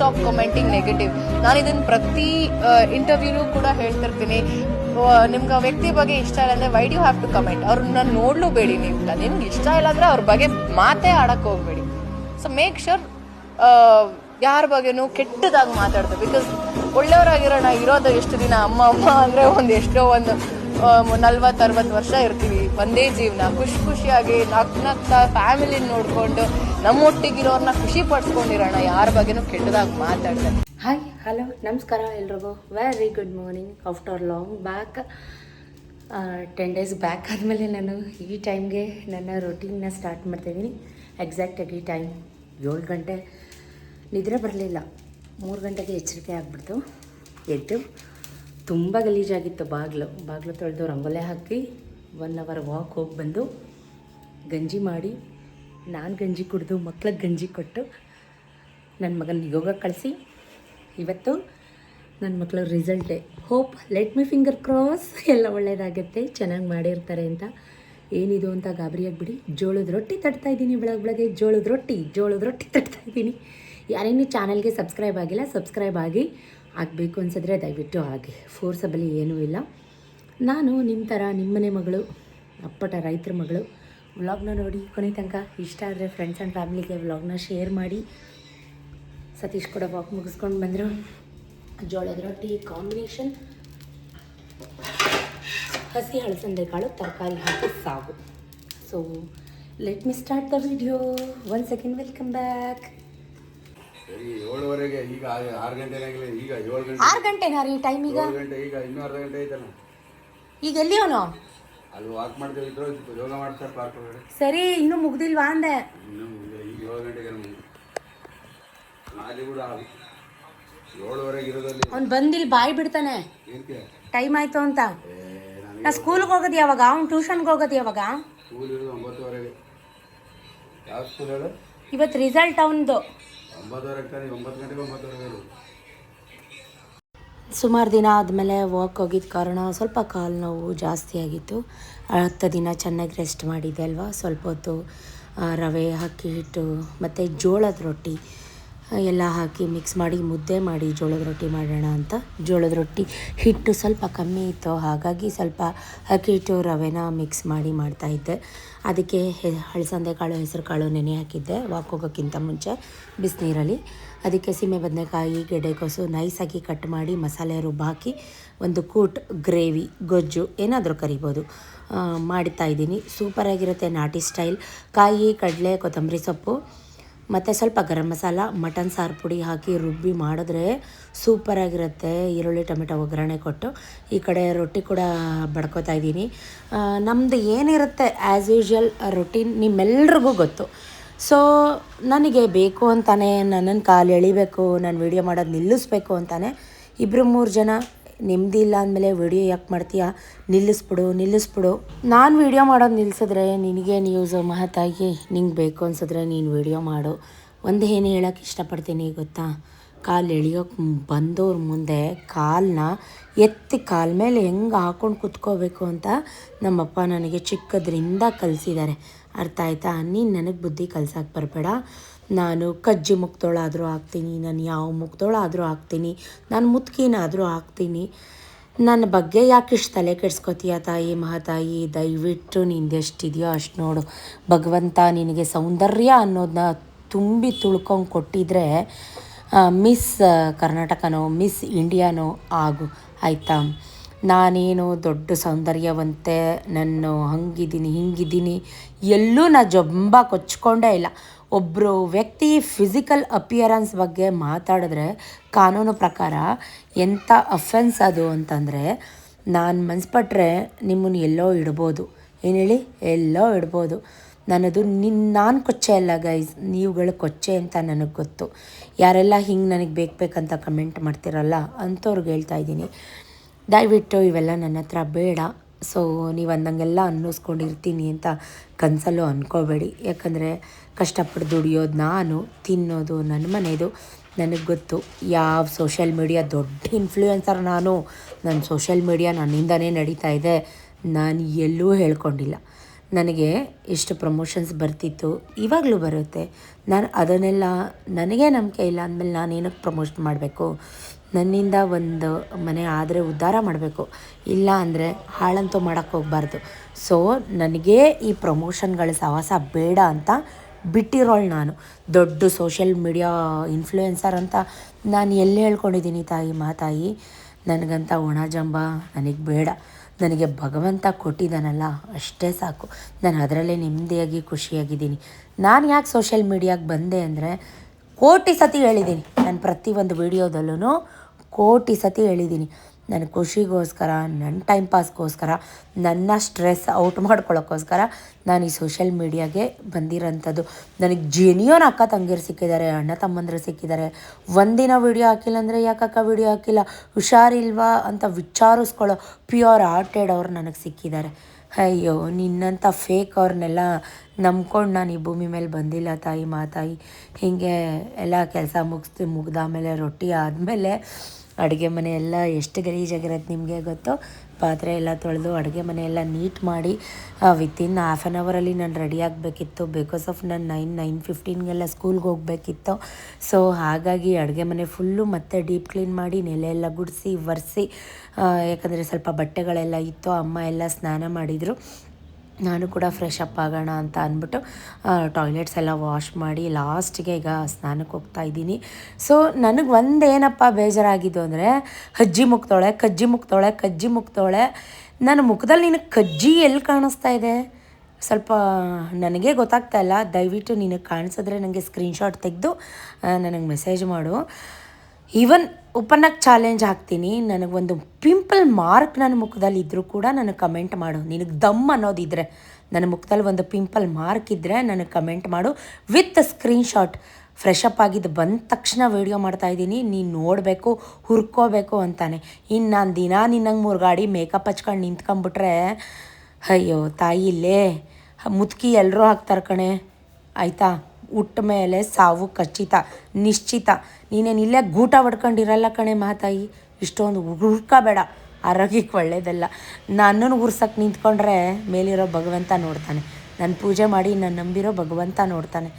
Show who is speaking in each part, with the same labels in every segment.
Speaker 1: Stop commenting negative ನಾನು ಇದನ್ನು ಪ್ರತಿ ಇಂಟರ್ವ್ಯೂನೂ ಕೂಡ ಹೇಳ್ತಿರ್ತೀನಿ. ನಿಮ್ಗೆ ಆ ವ್ಯಕ್ತಿ ಬಗ್ಗೆ ಇಷ್ಟ ಇಲ್ಲ ಅಂದರೆ why do you have to comment ಅವ್ರನ್ನ ನೋಡಲೂಬೇಡಿ ನೀವು ನಿಮ್ಗೆ ಇಷ್ಟ ಇಲ್ಲ ಅಂದರೆ ಅವ್ರ ಬಗ್ಗೆ ಮಾತೇ ಆಡಕ್ಕೆ ಹೋಗ್ಬೇಡಿ. ಸೊ ಮೇಕ್ ಶೋರ್ ಯಾರ ಬಗ್ಗೆನೂ ಕೆಟ್ಟದಾಗಿ ಮಾತಾಡ್ತಾರೆ ಬಿಕಾಸ್ ಒಳ್ಳೆಯವರಾಗಿರೋಣ, ಇರೋದು ಎಷ್ಟು ದಿನ ಅಮ್ಮ ಅಮ್ಮ ಅಂದರೆ ಒಂದು ಎಷ್ಟೋ ಒಂದು ನಲ್ವತ್ತು ಅರವತ್ತು ವರ್ಷ ಇರ್ತೀವಿ. ಒಂದೇ ಜೀವನ. ಖುಷಿ ಖುಷಿಯಾಗಿ ನಕ್ ನಗ್ತಾ ಫ್ಯಾಮಿಲಿ ನೋಡಿಕೊಂಡು ನಮ್ಮೊಟ್ಟಿಗಿರೋರ್ನ ಖುಷಿ ಪಡಿಸ್ಕೊಂಡಿರೋಣ. ಯಾರ ಬಗ್ಗೆನೂ ಕೆಟ್ಟದಾಗಿ ಮಾತಾಡ್ತಾರೆ
Speaker 2: ಹಾಯ್ ಹಲೋ ನಮಸ್ಕಾರ ಎಲ್ರಿಗೂ. Very good morning after long back ten days back ಆದಮೇಲೆ ನಾನು ಈ ಟೈಮ್ಗೆ ನನ್ನ ರೊಟೀನ್ನ ಸ್ಟಾರ್ಟ್ ಮಾಡ್ತಾಯಿದ್ದೀನಿ ಎಕ್ಸಾಕ್ಟಾಗಿ ಟೈಮ್ ಏಳು ಗಂಟೆ ನಿದ್ರೆ ಬರಲಿಲ್ಲ. ಮೂರು ಗಂಟೆಗೆ ಎಚ್ಚರಿಕೆ ಆಗಿಬಿಡ್ತು. ಎದ್ದು ತುಂಬ ಗಲೀಜಾಗಿತ್ತು. ಬಾಗಿಲು ಬಾಗಿಲು ತೊಳೆದು ರಂಗೋಲೆ ಹಾಕಿ ಒನ್ ಅವರ್ ವಾಕ್ ಹೋಗಿ ಬಂದು ಗಂಜಿ ಮಾಡಿ, ನಾನು ಗಂಜಿ ಕುಡಿದು ಮಕ್ಳಿಗೆ ಗಂಜಿ ಕೊಟ್ಟು ನನ್ನ ಮಗನ ಯೋಗ ಕಳಿಸಿ. ಇವತ್ತು ನನ್ನ ಮಕ್ಕಳ ರಿಸಲ್ಟೇ hope let me finger cross ಎಲ್ಲ ಒಳ್ಳೆಯದಾಗುತ್ತೆ ಚೆನ್ನಾಗಿ ಮಾಡಿರ್ತಾರೆ ಅಂತ. ಏನಿದು ಅಂತ ಗಾಬರಿ ಆಗಿಬಿಡಿ. ಜೋಳದ ರೊಟ್ಟಿ ತಟ್ತಾ ಇದ್ದೀನಿ ಬೆಳಗ್ಗೆ ಬೆಳಗ್ಗೆ. ಜೋಳದ ರೊಟ್ಟಿ ಜೋಳದ ರೊಟ್ಟಿ ತಟ್ತಾ ಇದ್ದೀನಿ. ಯಾರೇನು ಚಾನಲ್ಗೆ ಸಬ್ಸ್ಕ್ರೈಬ್ ಆಗಿಲ್ಲ ಸಬ್ಸ್ಕ್ರೈಬ್ ಆಗಿ. ಆಗಬೇಕು ಅನ್ಸಿದ್ರೆ ದಯವಿಟ್ಟು ಆಗಿ ಫೋರ್ಸಬಲಿ ಏನೂ ಇಲ್ಲ. ನಾನು ನಿಮ್ಮ ಥರ ನಿಮ್ಮನೆ ಮಗಳು, ಅಪ್ಪಟ ರೈತರ ಮಗಳು ವ್ಲಾಗ್ನ ನೋಡಿ ಕೊನೆ ತನಕ ಇಷ್ಟ ಆದರೆ ಫ್ರೆಂಡ್ಸ್ ಆ್ಯಂಡ್ ಫ್ಯಾಮಿಲಿಗೆ ವ್ಲಾಗ್ನ ಶೇರ್ ಮಾಡಿ. ಸತೀಶ್ ಕೂಡ ವಾಕ್ ಮುಗಿಸ್ಕೊಂಡು ಬಂದರು. ಜೋಳದ ರೊಟ್ಟಿ ಕಾಂಬಿನೇಷನ್ ಹಸಿ ಹಳಸಂದೆ ಕಾಳು, ತರಕಾರಿ ಹಾಕಿ ಸಾಗು. So let me start the video one second welcome back
Speaker 3: ಸರಿ ಏಳುವರೆಗೆ ಈಗ ಆರು ಗಂಟೆ ಆಗಿಲ್ಲ ಈಗ ಏಳು ಗಂಟೆ.
Speaker 2: ಆರು ಗಂಟೆನಾ ರೀ ಟೈಮ್ ಈಗ?
Speaker 3: ಏಳು ಗಂಟೆ ಈಗ ಇನ್ನೂ ಅರ್ಧ ಗಂಟೆ ಐತಲ್ಲ.
Speaker 2: ಈಗ ಎಲ್ಲಿ ಅವನು
Speaker 3: ಅಲ್ಲಿ ವಾಕ್ ಮಾಡ್ತೀವಿ ಇದ್ರು ಯೋಗ ಮಾಡ್ತಾರೆ ಪಾರ್ಕ್ ಒಳಗಡೆ.
Speaker 2: ಸರಿ ಇನ್ನೂ ಮುಗ್ದಿಲ್ವಾ ಅಂದೆ?
Speaker 3: ಇನ್ನು ಈಗ ಈಗ ಏಳು ಗಂಟೆಗೆ ಅಲ್ಲಿ ಕೂಡ ಏಳುವರೆಗೆ ಇರೋದಲ್ಲಿ.
Speaker 2: ಅವ್ನು ಬಂದಿಲ್ಲಿ ಬಾಯಿ ಬಿಡ್ತಾನೆ.
Speaker 3: ಏನಕ್ಕೆ?
Speaker 2: ಟೈಮ್ ಆಯ್ತು ಅಂತ.
Speaker 3: ಏ ನನಗೆ
Speaker 2: ನಾ ಸ್ಕೂಲ್ಗೆ ಹೋಗೋದು ಯಾವಾಗ? ಅವ್ನು ಟ್ಯೂಷನ್ಗೆ ಹೋಗೋದು ಯಾವಾಗ?
Speaker 3: ಸ್ಕೂಲ್ ಇರೋದು ಒಂಬತ್ತುವರೆಗೆ. ಯಾವ ಸ್ಕೂಲ್ ಹೇಳು?
Speaker 2: ಇವತ್ತು ರಿಸಲ್ಟ್ ಅವನದು. ಸುಮಾರು ದಿನ ಆದಮೇಲೆ ವಾಕ್ ಹೋಗಿದ್ದ ಕಾರಣ ಸ್ವಲ್ಪ ಕಾಲು ನೋವು ಜಾಸ್ತಿ ಆಗಿತ್ತು. ಹತ್ತು ದಿನ ಚೆನ್ನಾಗಿ ರೆಸ್ಟ್ ಮಾಡಿದ್ದೆ ಅಲ್ವಾ? ಸ್ವಲ್ಪ ಹೊತ್ತು ರವೆ, ಅಕ್ಕಿ ಹಿಟ್ಟು, ಮತ್ತು ಜೋಳದ ರೊಟ್ಟಿ. ಎಲ್ಲ ಹಾಕಿ ಮಿಕ್ಸ್ ಮಾಡಿ, ಮುದ್ದೆ ಮಾಡಿ, ಜೋಳದ ರೊಟ್ಟಿ ಮಾಡೋಣ ಅಂತ. ಜೋಳದ ರೊಟ್ಟಿ ಹಿಟ್ಟು ಸ್ವಲ್ಪ ಕಮ್ಮಿ ಇತ್ತು, ಹಾಗಾಗಿ ಸ್ವಲ್ಪ ಅಕ್ಕಿ ಹಿಟ್ಟು ರವೆನ ಮಿಕ್ಸ್ ಮಾಡಿ ಮಾಡ್ತಾಯಿದ್ದೆ ಅದಕ್ಕೆ ಹಳಸಂದೆ ಕಾಳು, ಹೆಸರು ಕಾಳು ನೆನೆ ಹಾಕಿದ್ದೆ ವಾಕ್ ಹೋಗೋಕ್ಕಿಂತ ಮುಂಚೆ ಬಿಸಿನೀರಲ್ಲಿ. ಅದಕ್ಕೆ ಸೀಮೆ ಬದನೆಕಾಯಿ ಗೆಡ್ಡೆಕೋಸು ನೈಸಾಗಿ ಕಟ್ ಮಾಡಿ ಮಸಾಲೆ ರುಬ್ಬ ಹಾಕಿ ಒಂದು ಕೂಟ್ ಗ್ರೇವಿ ಗೊಜ್ಜು ಏನಾದರೂ ಕರಿಬೋದು. ಮಾಡ್ತಾಯಿದ್ದೀನಿ ಸೂಪರಾಗಿರುತ್ತೆ ನಾಟಿ ಸ್ಟೈಲ್. ಕಾಯಿ, ಕಡಲೆ, ಕೊತ್ತಂಬರಿ ಸೊಪ್ಪು. ಮತ್ತು ಸ್ವಲ್ಪ ಗರಂ ಮಸಾಲ, ಮಟನ್ ಸಾರು ಪುಡಿ ಹಾಕಿ ರುಬ್ಬಿ ಮಾಡಿದ್ರೆ ಸೂಪರಾಗಿರುತ್ತೆ ಈರುಳ್ಳಿ, ಟೊಮೆಟೊ ಒಗ್ಗರಣೆ ಕೊಟ್ಟು. ಈ ಕಡೆ ರೊಟ್ಟಿ ಕೂಡ ಬಡ್ಕೋತಾ ಇದ್ದೀನಿ. ನಮ್ಮದು ಏನಿರುತ್ತೆ ಆ್ಯಸ್ ಯೂಶ್ವಲ್ ರೊಟೀನ್ ನಿಮ್ಮೆಲ್ರಿಗೂ ಗೊತ್ತು. ಸೊ ನನಗೆ ಬೇಕು ಅಂತಾನೆ ನನ್ನನ್ನು ಕಾಲು ಎಳಿಬೇಕು, ನಾನು ವೀಡಿಯೋ ಮಾಡೋದು ನಿಲ್ಲಿಸ್ಬೇಕು ಅಂತಾನೆ ಇಬ್ಬರು ಮೂರು ಜನ ನೆಮ್ಮದಿ ಇಲ್ಲ ಅಂದಮೇಲೆ ವಿಡಿಯೋ ಯಾಕೆ ಮಾಡ್ತೀಯಾ? ನಿಲ್ಲಿಸ್ಬಿಡು ನಿಲ್ಲಿಸ್ಬಿಡು. ನಾನು ವಿಡಿಯೋ ಮಾಡೋದು ನಿಲ್ಲಿಸಿದ್ರೆ ನಿನಗೇನು ಯೂಸು ಮಹತ್ತಾಗಿ ನಿಂಗೆ ಬೇಕು ಅನ್ಸಿದ್ರೆ ನೀನು ವಿಡಿಯೋ ಮಾಡು. ಒಂದು ಏನು ಹೇಳೋಕ್ಕೆ ಇಷ್ಟಪಡ್ತೀನಿ ಗೊತ್ತಾ? ಕಾಲು ಎಳಿಯೋಕೆ ಬಂದವ್ರ ಮುಂದೆ ಕಾಲನ್ನ ಎತ್ತಿ ಕಾಲ ಮೇಲೆ ಹೆಂಗೆ ಹಾಕೊಂಡು ಕುತ್ಕೋಬೇಕು ಅಂತ ನಮ್ಮಪ್ಪ ನನಗೆ ಚಿಕ್ಕದ್ರಿಂದ ಕಲಿಸಿದ್ದಾರೆ. ಅರ್ಥ ಆಯ್ತಾ? ನೀನು ನನಗೆ ಬುದ್ಧಿ ಕಲ್ಸಕ್ಕೆ ಬರಬೇಡ. ನಾನು ಕಜ್ಜಿ ಮುಕ್ತೋಳಾದರೂ ಹಾಕ್ತೀನಿ ನಾನು ಯಾವ ಮುಕ್ತೋಳಾದರೂ ಹಾಕ್ತೀನಿ ನಾನು ಮುತ್ಕಿನಾದರೂ ಹಾಕ್ತೀನಿ ನನ್ನ ಬಗ್ಗೆ ಯಾಕೆ ಇಷ್ಟು ತಲೆ ಕೆಡ್ಸ್ಕೊತೀಯ ತಾಯಿ, ಮಹಾತಾಯಿ? ದಯವಿಟ್ಟು ನಿಂದು ಎಷ್ಟಿದೆಯೋ ಅಷ್ಟು ನೋಡು. ಭಗವಂತ ನಿನಗೆ ಸೌಂದರ್ಯ ಅನ್ನೋದನ್ನ ತುಂಬಿ ತುಳ್ಕೊಂಡು ಕೊಟ್ಟಿದ್ರೆ ಮಿಸ್ ಕರ್ನಾಟಕನೋ, ಮಿಸ್ ಇಂಡಿಯಾನೋ ಆಗು, ಆಯಿತಾ? ನಾನೇನು ದೊಡ್ಡ ಸೌಂದರ್ಯವಂತೆ ನಾನು ಹಂಗಿದ್ದೀನಿ, ಹಿಂಗಿದ್ದೀನಿ, ಎಲ್ಲೂ ನಾ ಜೊಂಬ ಕೊಚ್ಕೊಂಡೇ ಇಲ್ಲ. ಒಬ್ಬರು ವ್ಯಕ್ತಿ ಫಿಸಿಕಲ್ ಅಪಿಯರೆನ್ಸ್ ಬಗ್ಗೆ ಮಾತಾಡಿದ್ರೆ ಕಾನೂನು ಪ್ರಕಾರ ಎಂಥ ಅಫೆನ್ಸ್ ಅದು ಅಂತಂದರೆ ನಾನು ಮನ್ಸ್ಪಟ್ರೆ ನಿಮ್ಮನ್ನು ಎಲ್ಲೋ ಇಡ್ಬೋದು. ಏನು ಹೇಳಿ? ಎಲ್ಲೋ ಇಡ್ಬೋದು. ನನ್ನದು ನಿನ್ನ ನಾನು ಕೊಚ್ಚೆ ಅಲ್ಲ ಗೈಸ್ ನೀವುಗಳು ಕೊಚ್ಚೆ ಅಂತ ನನಗೆ ಗೊತ್ತು. ಯಾರೆಲ್ಲ ಹಿಂಗೆ ನನಗೆ ಬೇಕು ಬೇಕಂತ ಕಮೆಂಟ್ ಮಾಡ್ತಿರಲ್ಲ ಅಂಥವ್ರಿಗೆ ಹೇಳ್ತಾ ಇದ್ದೀನಿ. ದಯವಿಟ್ಟು ಇವೆಲ್ಲ ನನ್ನ ಹತ್ರ ಬೇಡ. ಸೊ ನೀವು ಅಂದಂಗೆಲ್ಲ ಅನ್ನಿಸ್ಕೊಂಡಿರ್ತೀನಿ ಅಂತ ಕನಸಲ್ಲೂ ಅಂದ್ಕೋಬೇಡಿ ಯಾಕಂದರೆ ಕಷ್ಟಪಟ್ಟು ದುಡಿಯೋದು ನಾನು, ತಿನ್ನೋದು ನನ್ನ ಮನೆಯದು ನನಗೆ ಗೊತ್ತು, ಯಾವ ಸೋಷಿಯಲ್ ಮೀಡಿಯಾ ದೊಡ್ಡ ಇನ್ಫ್ಲೂಯೆನ್ಸರ್ ನಾನು. ನನ್ನ ಸೋಷಿಯಲ್ ಮೀಡಿಯಾ ನನ್ನಿಂದನೇ ನಡೀತಾ ಇದೆ. ನಾನು ಎಲ್ಲೂ ಹೇಳ್ಕೊಂಡಿಲ್ಲ. ನನಗೆ ಇಷ್ಟು ಪ್ರಮೋಷನ್ಸ್ ಬರ್ತಿತ್ತು, ಇವಾಗಲೂ ಬರುತ್ತೆ. ನಾನು ಅದನ್ನೆಲ್ಲ, ನನಗೆ ನಂಬಿಕೆ ಇಲ್ಲ ಅಂದಮೇಲೆ ನಾನು ಏನಕ್ಕೆ ಪ್ರಮೋಷನ್ ಮಾಡಬೇಕು? ನನ್ನಿಂದ ಒಂದು ಮನೆ ಆದರೆ ಉದ್ಧಾರ ಮಾಡಬೇಕು. ಇಲ್ಲ ಅಂದರೆ ಹಾಳಂತೂ ಮಾಡೋಕ್ಕೆ ಹೋಗಬಾರ್ದು. ಸೊ ನನಗೆ ಈ ಪ್ರಮೋಷನ್ಗಳ ಸಹವಾಸ ಬೇಡ ಅಂತ ಬಿಟ್ಟಿರೋಳು ನಾನು. ದೊಡ್ಡ ಸೋಷಿಯಲ್ ಮೀಡಿಯಾ ಇನ್ಫ್ಲೂಯೆನ್ಸರ್ ಅಂತ ನಾನು ಎಲ್ಲಿ ಹೇಳ್ಕೊಂಡಿದ್ದೀನಿ ತಾಯಿ ಮಾತಾಯಿ ನನಗಂತ ಒಣ ಜಂಬ ನನಗೆ ಬೇಡ. ನನಗೆ ಭಗವಂತ ಕೊಟ್ಟಿದ್ದಾನಲ್ಲ, ಅಷ್ಟೇ ಸಾಕು. ನಾನು ಅದರಲ್ಲೇ ನೆಮ್ಮದಿಯಾಗಿ ಖುಷಿಯಾಗಿದ್ದೀನಿ. ನಾನು ಯಾಕೆ ಸೋಷಿಯಲ್ ಮೀಡಿಯಾಗೆ ಬಂದೆ ಅಂದರೆ ಕೋಟಿ ಸತಿ ಹೇಳಿದ್ದೀನಿ. ನಾನು ಪ್ರತಿಯೊಂದು ವೀಡಿಯೋದಲ್ಲೂ ಕೋಟಿ ಸತಿ ಹೇಳಿದ್ದೀನಿ. ನನ್ನ ಖುಷಿಗೋಸ್ಕರ, ನನ್ನ ಟೈಮ್ ಪಾಸ್ಗೋಸ್ಕರ ನನ್ನ ಸ್ಟ್ರೆಸ್ ಔಟ್ ಮಾಡ್ಕೊಳ್ಳೋಕ್ಕೋಸ್ಕರ ನಾನು ಈ ಸೋಷಿಯಲ್ ಮೀಡಿಯಾಗೆ ಬಂದಿರೋಂಥದ್ದು. ನನಗೆ ಜೆನ್ಯೂನ್ ಅಕ್ಕ ತಂಗಿರು ಸಿಕ್ಕಿದ್ದಾರೆ, ಅಣ್ಣ ತಮ್ಮಂದರು ಸಿಕ್ಕಿದ್ದಾರೆ. ಒಂದಿನ ವೀಡಿಯೋ ಹಾಕಿಲ್ಲ ಅಂದರೆ ಯಾಕಕ್ಕ ವಿಡಿಯೋ ಹಾಕಿಲ್ಲ? ಹುಷಾರಿಲ್ವಾ ಅಂತ ವಿಚಾರಿಸ್ಕೊಳ್ಳೋ ಪ್ಯೂರ್ ಆರ್ಟೆಡ್ ಅವ್ರು ನನಗೆ ಸಿಕ್ಕಿದ್ದಾರೆ. ಅಯ್ಯೋ, ನಿನ್ನಂಥ ಫೇಕ್ ಅವ್ರನ್ನೆಲ್ಲ ನಂಬ್ಕೊಂಡು ನಾನು ಈ ಭೂಮಿ ಮೇಲೆ ಬಂದಿಲ್ಲ ತಾಯಿ, ಮಾತಾಯಿ. ಹೀಗೆ ಎಲ್ಲ ಕೆಲಸ ಮುಗಿಸ್ತು ಮುಗ್ದಾಮೇಲೆ ರೊಟ್ಟಿ ಆದಮೇಲೆ ಅಡುಗೆ ಮನೆ ಎಲ್ಲ ಎಷ್ಟು ಗಲೀಜಾಗಿರೋದು ನಿಮಗೆ ಗೊತ್ತೋ, ಪಾತ್ರೆ ಎಲ್ಲ ತೊಳೆದು ಅಡುಗೆ ಮನೆ ಎಲ್ಲ ನೀಟ್ ಮಾಡಿ ವಿತಿನ್ ಹಾಫ್ ಆನ್ ಅವರಲ್ಲಿ ನಾನು ರೆಡಿ ಆಗಬೇಕಿತ್ತು. ಬಿಕಾಸ್ ಆಫ್ ನಾನು ನೈನ್ ನೈನ್ ಫಿಫ್ಟೀನ್ಗೆಲ್ಲ ಸ್ಕೂಲ್ಗೆ ಹೋಗಬೇಕಿತ್ತು. ಸೊ ಹಾಗಾಗಿ ಅಡುಗೆ ಮನೆ ಫುಲ್ಲು ಮತ್ತೆ ಡೀಪ್ ಕ್ಲೀನ್ ಮಾಡಿ, ನೆಲೆ ಎಲ್ಲ ಗುಡಿಸಿ, ಒರೆಸಿ ಯಾಕಂದರೆ ಸ್ವಲ್ಪ ಬಟ್ಟೆಗಳೆಲ್ಲ ಇತ್ತು, ಅಮ್ಮ ಎಲ್ಲ ಸ್ನಾನ ಮಾಡಿದರು. ನಾನು ಕೂಡ ಫ್ರೆಶ್ ಅಪ್ ಆಗೋಣ ಅಂತ ಅಂದ್ಬಿಟ್ಟು ಟಾಯ್ಲೆಟ್ಸ್ ಎಲ್ಲ ವಾಶ್ ಮಾಡಿ ಲಾಸ್ಟಿಗೆ ಈಗ ಸ್ನಾನಕ್ಕೆ ಹೋಗ್ತಾ ಇದ್ದೀನಿ. ಸೊ ನನಗೆ ಒಂದೇನಪ್ಪ ಬೇಜಾರಾಗಿದ್ದು ಅಂದರೆ, ಕಜ್ಜಿ ಮುಕ್ತೋಳೆ ಕಜ್ಜಿ ಮುಕ್ತೋಳೆ ಕಜ್ಜಿ ಮುಕ್ತೋಳೆ ನನ್ನ ಮುಖದಲ್ಲಿ ನಿನಗೆ ಕಜ್ಜಿ ಎಲ್ಲಿ ಕಾಣಿಸ್ತಾ ಇದೆ? ಸ್ವಲ್ಪ ನನಗೆ ಗೊತ್ತಾಗ್ತಾ ಇಲ್ಲ. ದಯವಿಟ್ಟು ನಿನಗೆ ಕಾಣಿಸಿದ್ರೆ ನನಗೆ ಸ್ಕ್ರೀನ್ಶಾಟ್ ತೆಗೆದು ನನಗೆ ಮೆಸೇಜ್ ಮಾಡು. ಈವನ್ ಉಪನ್ನಕ್ಕೆ ಚಾಲೆಂಜ್ ಹಾಕ್ತೀನಿ. ನನಗೊಂದು ಪಿಂಪಲ್ ಮಾರ್ಕ್ ನನ್ನ ಮುಖದಲ್ಲಿ ಇದ್ದರೂ ಕೂಡ ನನಗೆ ಕಮೆಂಟ್ ಮಾಡು. ನಿನಗೆ ದಮ್ ಅನ್ನೋದಿದ್ರೆ ನನ್ನ ಮುಖದಲ್ಲಿ ಒಂದು ಪಿಂಪಲ್ ಮಾರ್ಕ್ ಇದ್ದರೆ ನನಗೆ ಕಮೆಂಟ್ ಮಾಡು. ವಿತ್ ಸ್ಕ್ರೀನ್ಶಾಟ್ ಫ್ರೆಶ್ ಅಪ್ ಆಗಿದ್ದು ಬಂದ ತಕ್ಷಣ ವೀಡಿಯೋ ಮಾಡ್ತಾಯಿದ್ದೀನಿ ನೀನು ನೋಡಬೇಕು, ಹುರ್ಕೋಬೇಕು ಅಂತಾನೆ. ಇನ್ನು ನಾನು ದಿನ ನಿನ್ನಂಗೆ ಮೂರು ಗಾಡಿ ಮೇಕಪ್ ಹಚ್ಕೊಂಡು ನಿಂತ್ಕೊಂಬಿಟ್ರೆ, ಅಯ್ಯೋ ತಾಯಿ ಇಲ್ಲೇ ಮುದುಕಿ ಎಲ್ಲರೂ ಹಾಕ್ತಾರೆ ಕಣೆ. ಆಯಿತಾ? ಹುಟ್ಟ ಮೇಲೆ ಸಾವು ಖಚಿತ, ನಿಶ್ಚಿತ. ನೀನೇನು ಇಲ್ಲೇ ಗೂಟ ಹೊಡ್ಕೊಂಡಿರಲ್ಲ ಕಣೆ ಮಾತಾಯಿ? ಇಷ್ಟೊಂದು ಹುರ್ಕೋಬೇಡ. ಆರೋಗ್ಯಕ್ಕೆ ಒಳ್ಳೇದಲ್ಲ. ನನ್ನನ್ನು ಉರ್ಸಕ್ಕೆ ನಿಂತ್ಕೊಂಡ್ರೆ ಮೇಲಿರೋ ಭಗವಂತ ನೋಡ್ತಾನೆ. ನಾನು ಪೂಜೆ ಮಾಡಿ ನಾನು ನಂಬಿರೋ ಭಗವಂತ ನೋಡ್ತಾನೆ.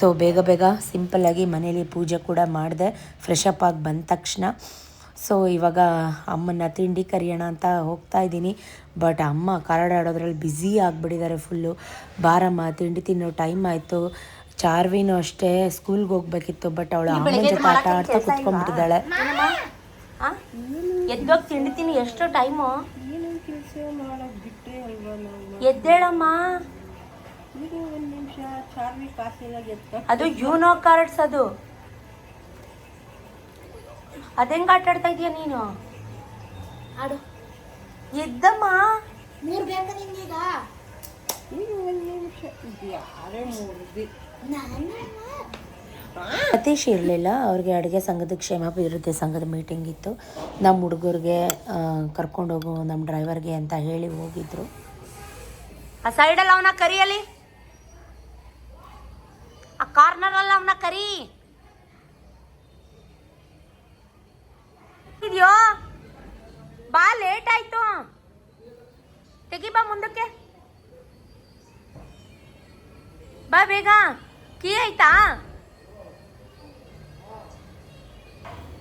Speaker 2: ಸೊ ಬೇಗ ಬೇಗ ಸಿಂಪಲ್ಲಾಗಿ ಮನೇಲಿ ಪೂಜೆ ಕೂಡ ಮಾಡಿದೆ. ಫ್ರೆಶಪ್ ಆಗಿ ಬಂದ ತಕ್ಷಣ. ಸೊ ಇವಾಗ ಅಮ್ಮನ ತಿಂಡಿ ಕರಿಯೋಣ ಅಂತ ಹೋಗ್ತಾ ಇದ್ದೀನಿ. ಬಟ್ ಅಮ್ಮ ಕರಡಾಡೋದ್ರಲ್ಲಿ ಬ್ಯುಸಿ ಆಗಿಬಿಟ್ಟಿದ್ದಾರೆ ಫುಲ್ಲು ಬಾರಮ್ಮ, ತಿಂಡಿ ತಿನ್ನೋ ಟೈಮ್ ಆಯಿತು. ಚಾರ್ವಿನೂ ಅಷ್ಟೇ ಸ್ಕೂಲ್ಗೆ ಹೋಗ್ಬೇಕಿತ್ತು ಬಟ್ ಅವಳು ಅಮ್ಮನ ಜೊತೆ ಆಟ ಆಡ್ತಾ ಕುತ್ಕೊಂಡ್ಬಿಟ್ಟಿದ್ದಾಳೆ. ಎದ್ದೋಗಿ ತಿಂಡಿತೀನಿ ಎಷ್ಟು ಟೈಮು. ಎದ್ದೇಳಮ್ಮ. ಅದು ಯೂನೋ ಕಾರ್ಡ್ಸ್ ಅದು. ಅದೆಂಗ್ ಆಟ ಆಡ್ತಾ ಇದೀಯ ನೀನು? ಆಡು. ಎದ್ದಮ್ಮ.
Speaker 4: ಮೂರ್ ಬೇಕಾ ನಿಂಗೀಗ
Speaker 2: ಸತೀಶ್ ಇರಲಿಲ್ಲ, ಅವ್ರಿಗೆ ಅಡುಗೆ ಸಂಘದ ಕ್ಷೇಮಾಭಿವೃದ್ಧಿ ಸಂಘದ ಮೀಟಿಂಗ್ ಇತ್ತು. ನಮ್ಮ ಹುಡುಗರಿಗೆ ಕರ್ಕೊಂಡೋಗು ನಮ್ಮ ಡ್ರೈವರ್ಗೆ ಅಂತ ಹೇಳಿ ಹೋಗಿದ್ರು. ಆ ಸೈಡಲ್ಲಿ ಅವನ ಕರಿಯಲಿ ಆ ಕಾರ್ನರಲ್ಲಿ ಅವನ ಕರಿ. ಇದೆಯೋ? ಬಾ ಲೇಟ್ ಆಯ್ತು. ತೆಗಿ ಬಾ ಮುಂದಕ್ಕೆ. ಬಾ ಬೇಗ. ಕೀ ಆಯ್ತಾ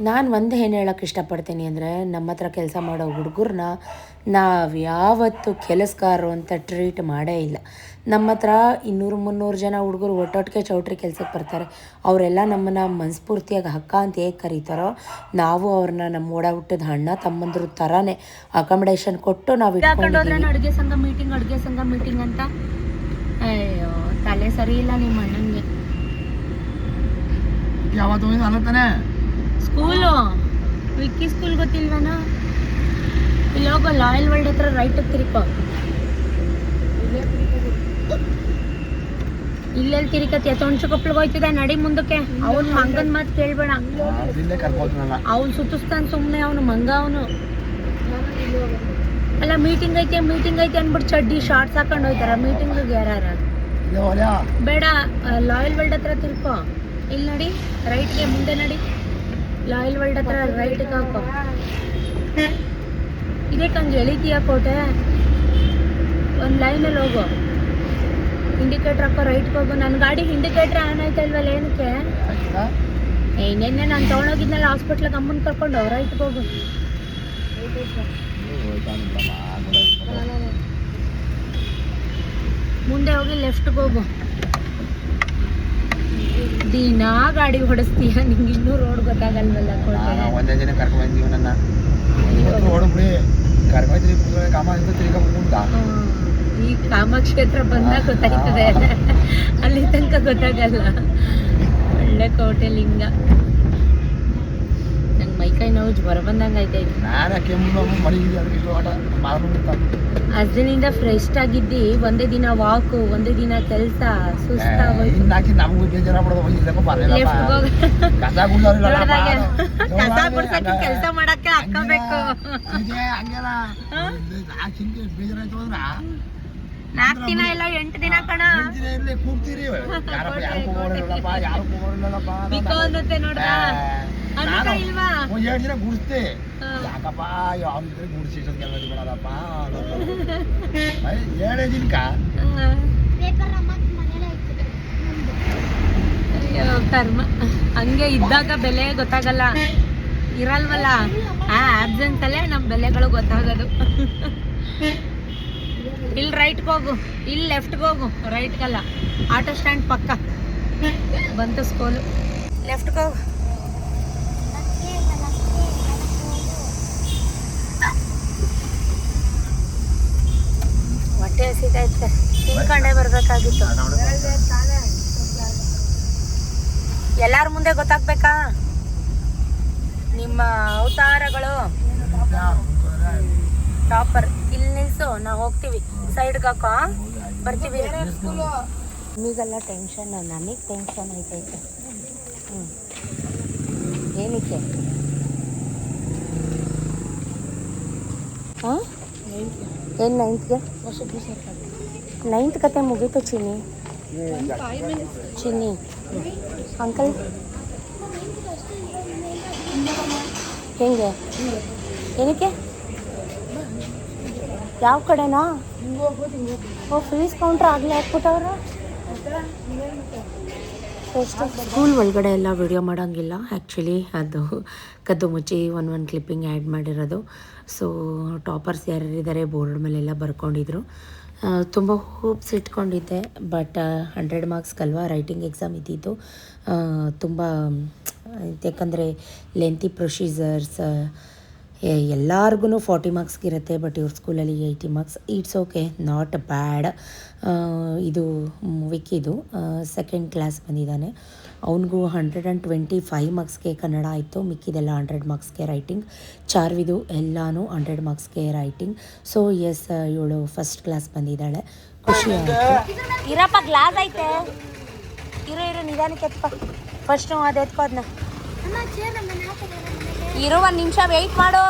Speaker 2: ನಾನು ಒಂದು ಏನು ಹೇಳೋಕ್ಕೆ ಇಷ್ಟಪಡ್ತೀನಿ ಅಂದರೆ ನಮ್ಮ ಹತ್ರ ಕೆಲಸ ಮಾಡೋ ಹುಡುಗರನ್ನ ನಾವು ಯಾವತ್ತು ಕೆಲಸಗಾರರು ಅಂತ ಟ್ರೀಟ್ ಮಾಡೇ ಇಲ್ಲ. ನಮ್ಮ ಹತ್ರ ಇನ್ನೂರು ಮುನ್ನೂರು ಜನ ಹುಡುಗರು ಒಟ್ಟೊಟ್ಟಿಗೆ ಚೌಟ್ರಿ ಕೆಲಸಕ್ಕೆ ಬರ್ತಾರೆ. ಅವರೆಲ್ಲ ನಮ್ಮನ್ನು ಮನಸ್ಫೂರ್ತಿಯಾಗಿ ಹಕ್ಕ ಅಂತ ಹೇಗೆ ಕರೀತಾರೋ ನಾವು ಅವ್ರನ್ನ ನಮ್ಮ ಓಡ ಹುಟ್ಟಿದ ಅಣ್ಣ ತಮ್ಮಂದ್ರ ಥರನೇ ಅಕಾಮಿಡೇಷನ್ ಕೊಟ್ಟು ನಾವು
Speaker 5: ಅಡುಗೆ ಸಂಘ ಮೀಟಿಂಗ್ ಅಡುಗೆ ಸಂಘ ಮೀಟಿಂಗ್ ಅಂತ? ಅಯ್ಯೋ ತಲೆ ಸರಿ ಇಲ್ಲ ನಿಮ್ಮ ಅಣ್ಣನಿಗೆ
Speaker 6: ಯಾವತ್ತು ಹೋಗಿದ್ದು ಅಲ್ಲ ತಾನೆ?
Speaker 5: ಸ್ಕೂಲು? ವಿಕ್ಕಿ ಸ್ಕೂಲ್ ಗೊತ್ತಿಲ್ವೇನೋ? ಇಲ್ಲಿ ಹೋಗೋ ಲಾಯಲ್ ವರ್ಲ್ಡ್ ಹತ್ರ ರೈಟ್ ತಿರುಪ ಇಲ್ಲೆಲ್ಲಿ ತಿರ್ಕತಿ ತೊಣಚು ಕೊಪ್ಪಳಿಗೆ ಹೋಯ್ತಿದೆ ನಡಿ ಮುಂದಕ್ಕೆ. ಅವನು ಮಂಗನ್ ಮಾತು ಕೇಳ್ಬೇಡ.
Speaker 6: ಇಲ್ಲೇ ಕರ್ಕೋತೀನಲ್ಲ
Speaker 5: ಅವ್ನು ಸುತ್ತಿಸ್ತಾನೆ ಸುಮ್ಮನೆ ಅವನು ಮಂಗ ಅವನು. ಅಲ್ಲ ಮೀಟಿಂಗ್ ಐತೆ ಮೀಟಿಂಗ್ ಐತೆ ಅಂದ್ಬಿಟ್ಟು ಚಡ್ಡಿ ಶಾರ್ಟ್ಸ್ ಹಾಕೊಂಡು ಹೋಯ್ತಾರ. ಮೀಟಿಂಗ್ ಯಾರು ಬೇಡ ಲಾಯಲ್ ವರ್ಲ್ಡ್ ಹತ್ರ ತಿರ್ಕೋ ಇಲ್ಲಿ ನಡಿ ರೈಟ್ಗೆ ಮುಂದೆ ನಡಿ. ಲಾಯಲ್ ವರ್ಲ್ಡ್ ಹತ್ರ ರೈಟ್ ಹಾಕೋ ಇದೇ ಹಂಗೆ ಎಳಿತೀಯ ಕೋಟೆ? ಒಂದು ಲೈನಲ್ಲಿ ಹೋಗು. ಇಂಡಿಕೇಟ್ರ್ ಹಾಕೋ ರೈಟ್ಗೆ ಹೋಗು. ನನ್ನ ಗಾಡಿ ಇಂಡಿಕೇಟ್ರ್ ಆನ್ ಆಯ್ತಲ್ವಲ್ಲ ಏನಕ್ಕೆ? ಏ ನಿನ್ನೆ ನಾನು ತೊಗೊಂಡೋಗಿದ್ನಲ್ಲ ಹಾಸ್ಪಿಟ್ಲಿಗೆ ಅಮ್ಮನ ಕರ್ಕೊಂಡು ರೈಟ್ಗೆ ಹೋಗು. ಮುಂದೆ ಹೋಗಿ ಲೆಫ್ಟ್ಗೆ ಹೋಗು. ದಿನಾ ಗಾಡಿ ಹೊಡೆಸ್ತೀಯ ನಿಂಗೆ ಇನ್ನೂ ರೋಡ್ ಗೊತ್ತಾಗಲ್ವಲ್ಲ
Speaker 6: ಒಂದೇ ಕರ್ಕೊಂಡು ಬಂದೀವಿ ನನ್ನ ಕರ್ಕೊಂಡ್ರಿ ಕಾಮ ಅಂತ ತಿರ್ಗಾ ಮುಂದ
Speaker 5: ಈ ಕಾಮಕ್ಷೇತ್ರ ಬಂದಾಗ ಗೊತ್ತಾಗ್ತದೆ. ಅಲ್ಲಿ ತನಕ ಗೊತ್ತಾಗಲ್ಲ. ಒಳ್ಳೆ ಕೋಟೆ ಲಿಂಗ. ಜ್ವರ ಬಂದಂಗೆ ಐತೈತೆ ಅದ್ರಿಂದ ಫ್ರೆಶ್ ಆಗಿದ್ದಿ ಒಂದೇ ದಿನ ವಾಕು ಒಂದೇ ದಿನ ಕೆಲಸ ಕೆಲಸ ಮಾಡಕ್ಕೆ ಹಾಕಬೇಕು ನಾಲ್ಕು ದಿನ ಇಲ್ಲ ಎಂಟು ದಿನ ಕಣ. ಬಿಕೋ ಅನ್ನತ್ತೆ ನೋಡ್ದ. ಅನ್ನಕ ಇಲ್ವಾ?
Speaker 6: ಎರಡು ದಿನ ಗುಡಿಸ್ತೆ. ಯಾಕಪ್ಪ ಯಾವ್ದಿದ್ರೆ ಗುಡಿಸಿ ಬಿಡೋದಪ್ಪ ದಿನಕ
Speaker 5: ಕರ್ಮ. ಹಂಗೆ ಇದ್ದಾಗ ಬೆಲೆ ಗೊತ್ತಾಗಲ್ಲ. ಇರಲ್ವಲ್ಲ? ಆ ಆಬ್ಸೆನ್ಸ್ ಅಲ್ಲೇ ನಮ್ಮ ಬೆಲೆಗಳು ಗೊತ್ತಾಗೋದು. ಇಲ್ಲಿ ರೈಟ್ಗೆ ಹೋಗು ಇಲ್ಲಿ ಲೆಫ್ಟ್ಗೆ ಹೋಗು ರೈಟ್ಗಲ್ಲ ಆಟೋ ಸ್ಟ್ಯಾಂಡ್ ಪಕ್ಕ. ಬಂತು ಸ್ಕೂಲು ಲೆಫ್ಟ್ಗೆ ಹೋಗು. ಹೊಟ್ಟೆ ಹಸಿತೈತೆ ತಿನ್ಕೊಂಡೇ ಬರಬೇಕಾಗಿತ್ತು. ಎಲ್ಲಾರ ಮುಂದೆ ಗೊತ್ತಾಗ್ಬೇಕಾ? ನಿಮ್ಮ ಅವತಾರಗಳು. ಟಾಪರ್ ಇಲ್ಲಿ ನಿಲ್ಸು ನಾವು ಹೋಗ್ತೀವಿ. ಸೈಡ್ಗೆ ಹಾಕೋ ಬರ್ತೀವಿ ನಿಮಗೆಲ್ಲ ಟೆನ್ಷನ್ ನನಗೆ ಟೆನ್ಷನ್ ಐತೈತೆ ಹ್ಞೂ ಏನಕ್ಕೆ ಹಾಂ ಏನು ನೈನ್ತ್ಗೆ ನೈನ್ತ್ ಕತೆ ಮುಗೀತು ಚಿನ್ನಿ ಚಿನ್ನಿ ಅಂಕಲ್ ಹೆಂಗೆ ಏನಕ್ಕೆ ಯಾವ ಕಡೆನಾ? ಓ ಫೀಸ್ ಕೌಂಟ್ರ್ ಆಗಲೇ ಹಾಕ್ಬಿಟ್ಟವ್ರ? ಸ್ಕೂಲ್ ಒಳಗಡೆ ಎಲ್ಲ ವಿಡಿಯೋ ಮಾಡೋಂಗಿಲ್ಲ. ಆ್ಯಕ್ಚುಲಿ ಅದು ಕದ್ದು ಮುಚ್ಚಿ ಒನ್ ಒನ್ ಕ್ಲಿಪ್ಪಿಂಗ್ ಆ್ಯಡ್ ಮಾಡಿರೋದು. ಸೊ ಟಾಪರ್ಸ್ ಯಾರ್ಯಾರಿದ್ದಾರೆ ಬೋರ್ಡ್ ಮೇಲೆಲ್ಲ ಬರ್ಕೊಂಡಿದ್ರು. ತುಂಬ ಹೂಪ್ಸ್ ಇಟ್ಕೊಂಡಿದ್ದೆ ಬಟ್ ಹಂಡ್ರೆಡ್ ಮಾರ್ಕ್ಸ್ಗಲ್ವಾ ರೈಟಿಂಗ್ ಎಕ್ಸಾಮ್ ಇದ್ದಿದ್ದು. ತುಂಬ ಯಾಕಂದರೆ ಲೆಂತಿ ಪ್ರೊಸೀಜರ್ಸ್ ಎಲ್ಲಾರ್ಗು ಫಾರ್ಟಿ ಮಾರ್ಕ್ಸ್ಗೆ ಇರುತ್ತೆ ಬಟ್ ಇವ್ರ ಸ್ಕೂಲಲ್ಲಿ eighty marks. It's okay not bad ಇದು ವಿಕ್ಕಿದು ಸೆಕೆಂಡ್ ಕ್ಲಾಸ್ ಬಂದಿದ್ದಾನೆ. ಅವನಿಗೂ ಹಂಡ್ರೆಡ್ ಆ್ಯಂಡ್ ಟ್ವೆಂಟಿ ಫೈವ್ ಮಾರ್ಕ್ಸ್ಗೆ ಕನ್ನಡ ಆಯಿತು. ಮಿಕ್ಕಿದೆಲ್ಲ ಹಂಡ್ರೆಡ್ ಮಾರ್ಕ್ಸ್ಗೆ ರೈಟಿಂಗ್ ಚಾರ್ವಿದು ಎಲ್ಲನೂ ಹಂಡ್ರೆಡ್ ಮಾರ್ಕ್ಸ್ಗೆ ರೈಟಿಂಗ್ ಸೊ ಎಸ್ ಇವಳು ಫಸ್ಟ್ ಕ್ಲಾಸ್ ಬಂದಿದ್ದಾಳೆ. ಖುಷಿ ಆಯಿತು. ಇರಪ್ಪ ಗ್ಲಾಸ್ ಐತೆ. ಇರೋ ಇರೋ ನಿಧಾನಕ್ಕೆ ಎತ್ಪ ಫಸ್ಟು ಅದು ಎತ್ಕೋ ಅದನ್ನ ಇರು ಒಂದು ನಿಮಿಷ ವೆಯ್ಟ್ ಮಾಡು.